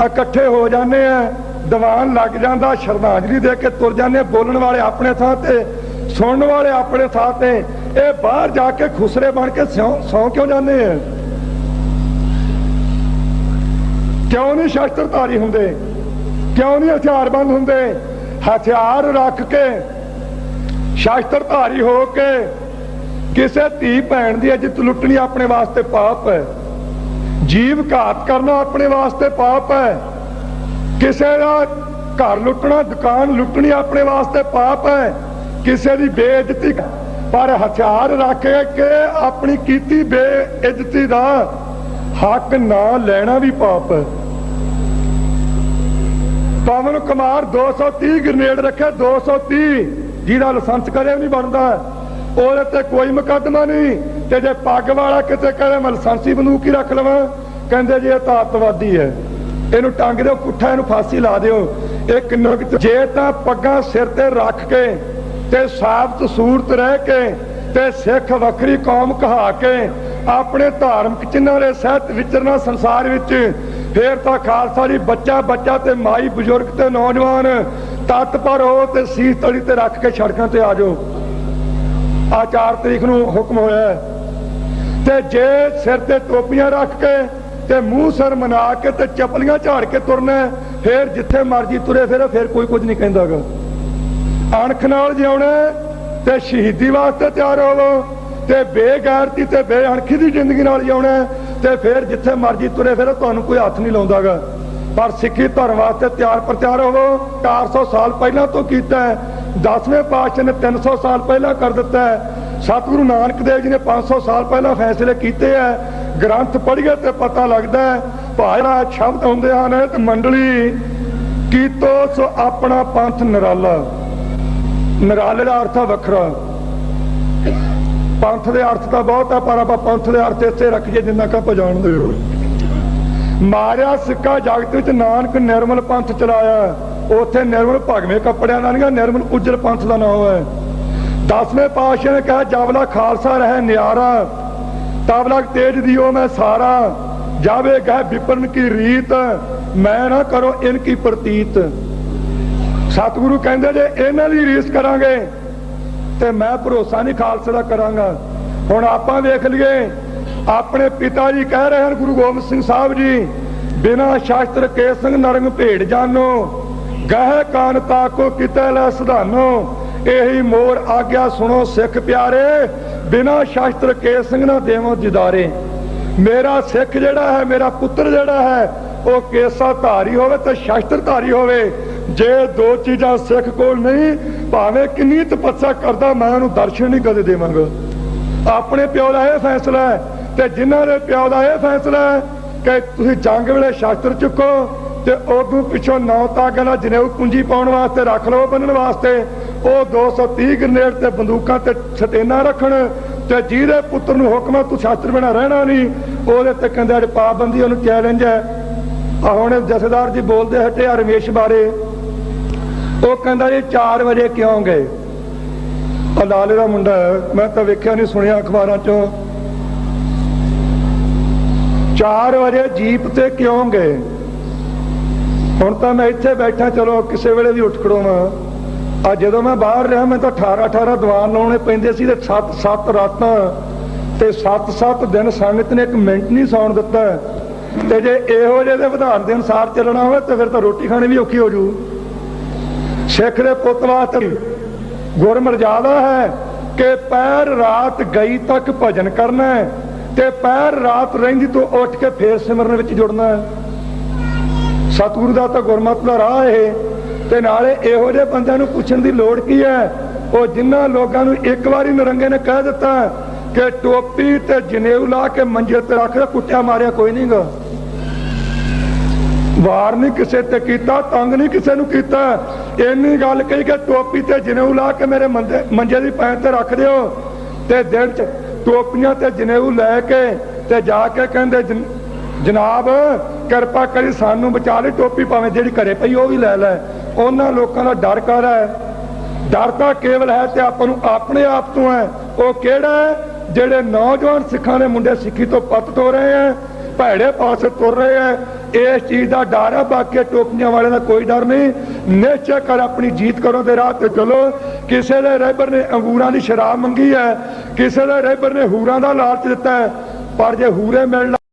ਇਕੱਠੇ ਹੋ ਜਾਂਦੇ ਆ ਦੀਵਾਨ ਲੱਗ ਜਾਂਦਾ, ਸ਼ਰਧਾਂਜਲੀ ਦੇ ਕੇ ਤੁਰ ਜਾਂਦੇ ਬੋਲਣ ਵਾਲੇ ਆਪਣੇ ਥਾਂ ਤੇ, ਸੁਣਨ ਵਾਲੇ ਆਪਣੇ ਥਾਂ ਤੇ, ਇਹ ਬਾਹਰ ਜਾ ਕੇ ਖੁਸਰੇ ਬਣ ਕੇ ਸੌਂ ਸੌਂ ਕਿਉਂ ਜਾਂਦੇ ਆ ਕਿਉਂ ਨਹੀਂ ਸ਼ਸਤਰਧਾਰੀ ਹੁੰਦੇ? ਕਿਉਂ ਨਹੀਂ ਹਥਿਆਰਬੰਦ ਹੁੰਦੇ? ਹਥਿਆਰ ਰੱਖ ਕੇ ਸ਼ਸਤਰਧਾਰੀ ਹੋ ਕੇ ਕਿਸੇ ਧੀ ਭੈਣ ਦੀ ਇੱਜ਼ਤ ਲੁੱਟਣੀ ਆਪਣੇ ਵਾਸਤੇ ਪਾਪ ਹੈ। ਜੀਵ ਘਾਤ ਕਰਨਾ ਆਪਣੇ ਵਾਸਤੇ ਪਾਪ ਹੈ। ਕਿਸੇ ਦਾ ਘਰ ਲੁੱਟਣਾ, ਦੁਕਾਨ ਲੁੱਟਣੀ ਆਪਣੇ ਵਾਸਤੇ ਪਾਪ ਹੈ। ਕਿਸੇ ਦੀ ਬੇਇੱਜ਼ਤੀ ਪਰ ਹਥਿਆਰ ਰੱਖ ਕੇ ਆਪਣੀ ਕੀਤੀ ਬੇਇੱਜ਼ਤੀ ਦਾ ਹੱਕ ਨਾ ਲੈਣਾ ਵੀ ਪਾਪ ਹੈ। ਪਵਨ ਕੁਮਾਰ 230 ਗ੍ਰਨੇਡ ਰੱਖਿਆ 230 ਜਿਹਦਾ ਲਾਇਸੈਂਸ ਕਦੇ ਨਹੀਂ ਬਣਦਾ। ਉਹਦੇ ਤੇ ਕੋਈ ਮੁਕੱਦਮਾ ਨਹੀਂ। ਤੇ ਜੇ ਪੱਗ ਵਾਲਾ ਕਿਤੇ ਕਹੇ, ਮੈਂ ਲਾਇਸੈਂਸੀ ਬੰਦੂਕ ਹੀ ਰੱਖ ਲਵਾਂ। ਕਹਿੰਦੇ ਜੀ, ਇਹ ਤਾਂ ਅੱਤਵਾਦੀ ਹੈ। ਇਹਨੂੰ ਟੰਗ ਦਿਓ, ਪੁੱਠਾ ਇਹਨੂੰ ਫਾਂਸੀ ਲਾ ਦਿਓ। ਇਹ ਕਿੰਨਾ ਜੇ ਤਾਂ ਪੱਗਾਂ ਸਿਰ ਤੇ ਰੱਖ ਕੇ ਤੇ ਸਾਬਤ ਸੂਰਤ ਰਹਿ ਕੇ ਤੇ ਸਿੱਖ ਵੱਖਰੀ ਕੌਮ ਕਹਾ ਕੇ ਆਪਣੇ ਧਾਰਮਿਕ ਚਿੰਨ੍ਹਾਂ ਦੇ ਸਹਿਤ ਵਿਚਰਨਾ ਸੰਸਾਰ ਵਿੱਚ ਫੇਰ ਤਾਂ ਖਾਲਸਾ ਜੀ, ਬੱਚਾ ਬੱਚਾ ਤੇ ਮਾਈ ਬਜ਼ੁਰਗ ਤੇ ਨੌਜਵਾਨ, ਤਤ ਪਰ ਹੋ ਤੇ ਸੀਸ ਤਲੀ ਤੇ ਰੱਖ ਕੇ ਸੜਕਾਂ ਤੇ ਆ ਜਾਓ। ਆ 4 ਤਰੀਕ ਨੂੰ ਹੁਕਮ ਹੋਇਆ ਤੇ ਜੇ ਸਿਰ ਤੇ ਟੋਪੀਆਂ ਰੱਖ ਕੇ ਤੇ ਮੂੰਹ ਸਿਰ ਮਨਾ ਕੇ ਤੇ ਚਪਲੀਆਂ ਝਾੜ ਕੇ ਤੁਰਨਾ ਫੇਰ ਜਿੱਥੇ ਮਰਜ਼ੀ ਤੁਰੇ ਫਿਰ, ਫੇਰ ਕੋਈ ਕੁਝ ਨਹੀਂ ਕਹਿੰਦਾਗਾ ਅਣਖ ਨਾਲ ਜਿਉਣਾ ਤੇ ਸ਼ਹੀਦੀ ਵਾਸਤੇ ਤਿਆਰ ਹੋਵੋ ਤੇ ਬੇਗੈਰਤੀ ਤੇ ਬੇਅਣਖੀ ਦੀ ਜ਼ਿੰਦਗੀ ਨਾਲ ਜਿਉਣਾ ਤੇ ਫਿਰ ਜਿੱਥੇ ਮਰਜ਼ੀ ਤੁਰੇ ਫਿਰੋ, ਤੁਹਾਨੂੰ ਕੋਈ ਹੱਥ ਨਹੀਂ ਲਾਉਂਦਾਗਾ। ਪਰ ਸਿੱਖੀ ਧਰਮ ਵਾਸਤੇ ਤਿਆਰ ਪ੍ਰਤਿਆਰ ਹੋਵੋ। 400 ਸਾਲ ਪਹਿਲਾਂ ਤੋਂ ਕੀਤਾ ਹੈ। 10ਵੇਂ ਪਾਤਸ਼ਾਹ ਨੇ 300 ਸਾਲ ਪਹਿਲਾਂ ਕਰ ਦਿੱਤਾ ਹੈ। ਸਤਿਗੁਰੂ ਨਾਨਕ ਦੇਵ ਜੀ ਨੇ 500 ਸਾਲ ਪਹਿਲਾਂ ਫੈਸਲੇ ਕੀਤੇ ਹੈ। ਗ੍ਰੰਥ ਪੜ੍ਹੀਏ ਤੇ ਪਤਾ ਲੱਗਦਾ ਹੈ। ਭਾਇਆ ਸ਼ਬਦ ਹੁੰਦੇ ਹਨ ਤੇ ਮੰਡਲੀ, ਕੀਤੋ ਸੋ ਆਪਣਾ ਪੰਥ ਨਿਰਾਲਾ। ਨਿਰਾਲੇ ਦਾ ਅਰਥ ਵੱਖਰਾ। ਪੰਥ ਦੇ ਅਰਥ ਤਾਂ ਬਹੁਤ ਆ, ਪਰ ਆਪਾਂ ਪੰਥ ਦੇ ਅਰਥ ਇੱਥੇ ਰੱਖੀਏ ਜਿੰਨਾ ਕਾ ਜਾਣਦੇ ਹੋ ਮਾਰਿਆ ਸਿੱਕਾ ਜਗਤ ਵਿੱਚ ਨਾਨਕ ਨਿਰਮਲ ਪੰਥ ਚਲਾਇਆ ਉੱਥੇ ਨਿਰਮਲ ਭਗਵੇਂ ਕੱਪੜਿਆਂ ਦਾ ਨਹੀਂਗਾ, ਨਿਰਮਲ ਉਜਲ ਪੰਥ ਦਾ ਨਾਮ ਹੈ। ਦਸਵੇਂ ਪਾਤਸ਼ਾਹ ਨੇ ਕਿਹਾ, ਜਬਲਾ ਖਾਲਸਾ ਰਹਿ ਨਿਆਰਾ ਤਬ ਤੇਜ ਦਿਓ ਮੈਂ ਸਾਰਾ। ਜਾਵੇ ਗਹਿ ਵਿਪਰਨ ਕੀ ਰੀਤ, ਮੈਂ ਨਾ ਕਰੋ ਇਨ ਕੀ ਪ੍ਰਤੀਤ। ਸਤਿਗੁਰੂ ਕਹਿੰਦੇ ਜੇ ਇਹਨਾਂ ਦੀ ਰੀਸ ਕਰਾਂਗੇ। ਤੇ ਮੈਂ ਭਰੋਸਾ ਨਹੀਂ ਖਾਲਸੇ ਦਾ ਕਰਾਂਗਾ। ਹੁਣ ਆਪਾਂ ਵੇਖ ਲਈਏ, ਆਪਣੇ ਪਿਤਾ ਜੀ ਕਹਿ ਰਹੇ ਹਨ, ਗੁਰੂ ਗੋਬਿੰਦ ਸਿੰਘ ਸਾਹਿਬ ਜੀ, ਬਿਨਾ ਸ਼ਾਸਤਰ ਕੇ ਸੰਗ ਨਰੰਗ ਭੇਡ ਜਾਨੋ, ਗਹਿ ਕਾਨ ਤਾਕੋ ਕਿਤੇ ਲੈ ਸੁਧਾਨੋ, ਇਹੀ ਮੋਰ ਆਗਿਆ ਸੁਣੋ ਸਿੱਖ ਪਿਆਰੇ, ਬਿਨਾ ਸ਼ਾਸਤਰ ਕੇ ਸੰਗ ਨਾ ਦੇਵੋ ਜਿਦਾਰੇ। ਮੇਰਾ ਸਿੱਖ ਜਿਹੜਾ ਹੈ, ਮੇਰਾ ਪੁੱਤਰ ਜਿਹੜਾ ਹੈ, ਉਹ ਕੇਸਾ ਧਾਰੀ ਹੋਵੇ ਤੇ ਸ਼ਾਸਤਰ ਧਾਰੀ ਹੋਵੇ ਜੇ ਦੋ ਚੀਜ਼ਾਂ ਸਿੱਖ ਕੋਲ ਨਹੀਂ, ਭਾਵੇਂ ਕਿੰਨੀ ਤਪੱਸਿਆ ਕਰਦਾ, ਮੈਂ ਉਹਨੂੰ ਦਰਸ਼ਨ ਨਹੀਂ ਕਦੇ ਦੇਵਾਂਗਾ। ਆਪਣੇ ਪਿਓ ਦਾ ਇਹ ਫੈਸਲਾ ਹੈ ਤੇ ਜਿਨ੍ਹਾਂ ਦੇ ਪਿਓ ਦਾ ਇਹ ਫੈਸਲਾ ਹੈ ਕਿ ਤੁਸੀਂ ਜੰਗ ਵੇਲੇ ਸ਼ਾਸਤਰ ਚੁੱਕੋ ਤੇ ਉਦੋਂ ਪਿੱਛੋਂ ਨੌ ਤਾਗਾ ਨਾਲ ਜਨੇਊ ਕੁੰਜੀ ਪਾਉਣ ਵਾਸਤੇ ਰੱਖ ਲਓ ਬੰਨਣ ਵਾਸਤੇ। ਉਹ 230 ਗ੍ਰਨੇਡ ਤੇ ਬੰਦੂਕਾਂ ਤੇ ਛਟੇਨਾ ਰੱਖਣ ਤੇ ਜਿਹਦੇ ਪੁੱਤਰ ਨੂੰ ਹੁਕਮ ਹੈ ਤੂੰ ਸ਼ਾਸਤਰ ਬਿਨਾ ਰਹਿਣਾ ਨਹੀਂ, ਉਹਦੇ ਤੇ ਕਹਿੰਦੇ ਅੱਜ ਪਾਬੰਦੀ ਉਹਨੂੰ ਚੈਲੰਜ ਹੈ। ਆ ਹੁਣ ਜਥੇਦਾਰ ਜੀ ਬੋਲਦੇ ਹਟੇ ਰਮੇਸ਼ ਬਾਰੇ। ਉਹ ਕਹਿੰਦਾ ਜੀ 4 ਵਜੇ ਕਿਉਂ ਗਏ? ਆ ਲਾਲੇ ਦਾ ਮੁੰਡਾ ਮੈਂ ਤਾਂ ਵੇਖਿਆ ਨਹੀਂ, ਸੁਣਿਆ ਅਖਬਾਰਾਂ 'ਚੋਂ। 4 ਵਜੇ ਜੀਪ ਤੇ ਕਿਉਂ ਗਏ? ਹੁਣ ਤਾਂ ਮੈਂ ਇੱਥੇ ਬੈਠਾ, ਚਲੋ ਕਿਸੇ ਵੇਲੇ ਵੀ ਉੱਠ ਖੜੋਵਾਂ ਆ ਜਦੋਂ ਮੈਂ ਬਾਹਰ ਰਿਹਾ, ਮੈਂ ਤਾਂ 18 18 ਦੀਵਾਨ ਲਾਉਣੇ ਪੈਂਦੇ ਸੀ ਤੇ 7 7 ਰਾਤਾਂ, ਤੇ 7 7 ਦਿਨ ਸੰਗਤ ਨੇ ਇੱਕ ਮਿੰਟ ਨਹੀਂ ਸੌਣ ਦਿੱਤਾ। ਤੇ ਜੇ ਇਹੋ ਜਿਹੇ ਦੇ ਵਿਧਾਨ ਦੇ ਅਨੁਸਾਰ ਚੱਲਣਾ ਹੋਵੇ, ਤੇ ਫਿਰ ਤਾਂ ਰੋਟੀ ਖਾਣੀ ਵੀ ਔਖੀ ਹੋ ਜੂ। ਸਿੱਖ ਦੇ ਪੁੱਤ ਵਾਸਤੇ ਗੁਰ ਹੈ ਕਿ ਪੈਰ ਰਾਤ ਗਈ ਤੱਕ ਭਜਨ ਕਰਨਾ ਹੈ ਤੇ ਪੈਰ ਰਾਤ ਰਹਿੰਦੀ ਤੋਂ ਉੱਠ ਕੇ ਫੇਰ ਸਿਮਰਨ ਵਿੱਚ ਜੁੜਨਾ ਹੈ। ਸਤਿਗੁਰੂ ਦਾ ਤਾਂ ਗੁਰਮਤ ਦਾ ਰਾਹ ਇਹ ਤੇ ਨਾਲੇ ਇਹੋ ਜਿਹੇ ਬੰਦਿਆਂ ਨੂੰ ਪੁੱਛਣ ਦੀ ਲੋੜ ਕੀ ਹੈ? ਉਹ ਜਿਨ੍ਹਾਂ ਲੋਕਾਂ ਨੂੰ ਇੱਕ ਵਾਰੀ ਨਰੰਗੇ ਨੇ ਕਹਿ ਦਿੱਤਾ ਕਿ ਟੋਪੀ ਤੇ ਜਨੇਊ ਲਾ ਕੇ ਮੰਜੇ ਤੇ ਰੱਖ ਕੇ ਕੁੱਟਿਆ ਮਾਰਿਆ ਕੋਈ ਨਹੀਂਗਾ ਵਾਰ ਨਹੀਂ ਕਿਸੇ ਤੇ ਕੀਤਾ, ਤੰਗ ਨਹੀਂ ਕਿਸੇ ਨੂੰ ਕੀਤਾ। ਇੰਨੀ ਗੱਲ ਕਹੀ ਕਿ ਟੋਪੀ ਤੇ ਜਨੇਊ ਲਾ ਕੇ ਮੇਰੇ ਮੰਜੇ ਦੀ ਪੈਂ ਤੇ ਰੱਖ ਦਿਓ ਤੇ ਦਿਨ ਚ ਟੋਪੀਆਂ ਤੇ ਜਨੇਊ ਲੈ ਕੇ ਤੇ ਜਾ ਕੇ ਕਹਿੰਦੇ ਜਨਾਬ, ਕਿਰਪਾ ਕਰੀ ਸਾਨੂੰ ਬਚਾ ਲਈ ਟੋਪੀ ਭਾਵੇਂ ਜਿਹੜੀ ਘਰੇ ਪਈ ਉਹ ਵੀ ਲੈ ਲੈ। ਉਹਨਾਂ ਲੋਕਾਂ ਦਾ ਡਰ ਕਰ ਹੈ? ਡਰ ਤਾਂ ਕੇਵਲ ਹੈ ਤੇ ਆਪਾਂ ਨੂੰ ਆਪਣੇ ਆਪ ਤੋਂ ਹੈ। ਉਹ ਕਿਹੜਾ ਜਿਹੜੇ ਨੌਜਵਾਨ ਸਿੱਖਾਂ ਦੇ ਮੁੰਡੇ ਸਿੱਖੀ ਤੋਂ ਪੱਤ ਤੋਂ ਰਹੇ ਹੈ, ਭੈੜੇ ਪਾਸੇ ਤੁਰ ਰਹੇ ਹੈ ਇਸ ਚੀਜ਼ ਦਾ ਡਰ ਹੈ ਬਾਕੀ ਟੋਪੀਆਂ ਵਾਲਿਆਂ ਦਾ ਕੋਈ ਡਰ ਨਹੀਂ। ਨਿਸ਼ਚੈ ਕਰ ਆਪਣੀ ਜੀਤ ਕਰੋ ਤੇ ਰਾਹ ਤੇ ਚਲੋ। ਕਿਸੇ ਦੇ ਰਹਿਬਰ ਨੇ ਅੰਗੂਰਾਂ ਦੀ ਸ਼ਰਾਬ ਮੰਗੀ ਹੈ, ਕਿਸੇ ਦੇ ਰਹਿਬਰ ਨੇ ਹੂਰਾਂ ਦਾ ਲਾਲਚ ਦਿੱਤਾ ਹੈ, ਪਰ ਜੇ ਹੂਰੇ ਮਿਲਣ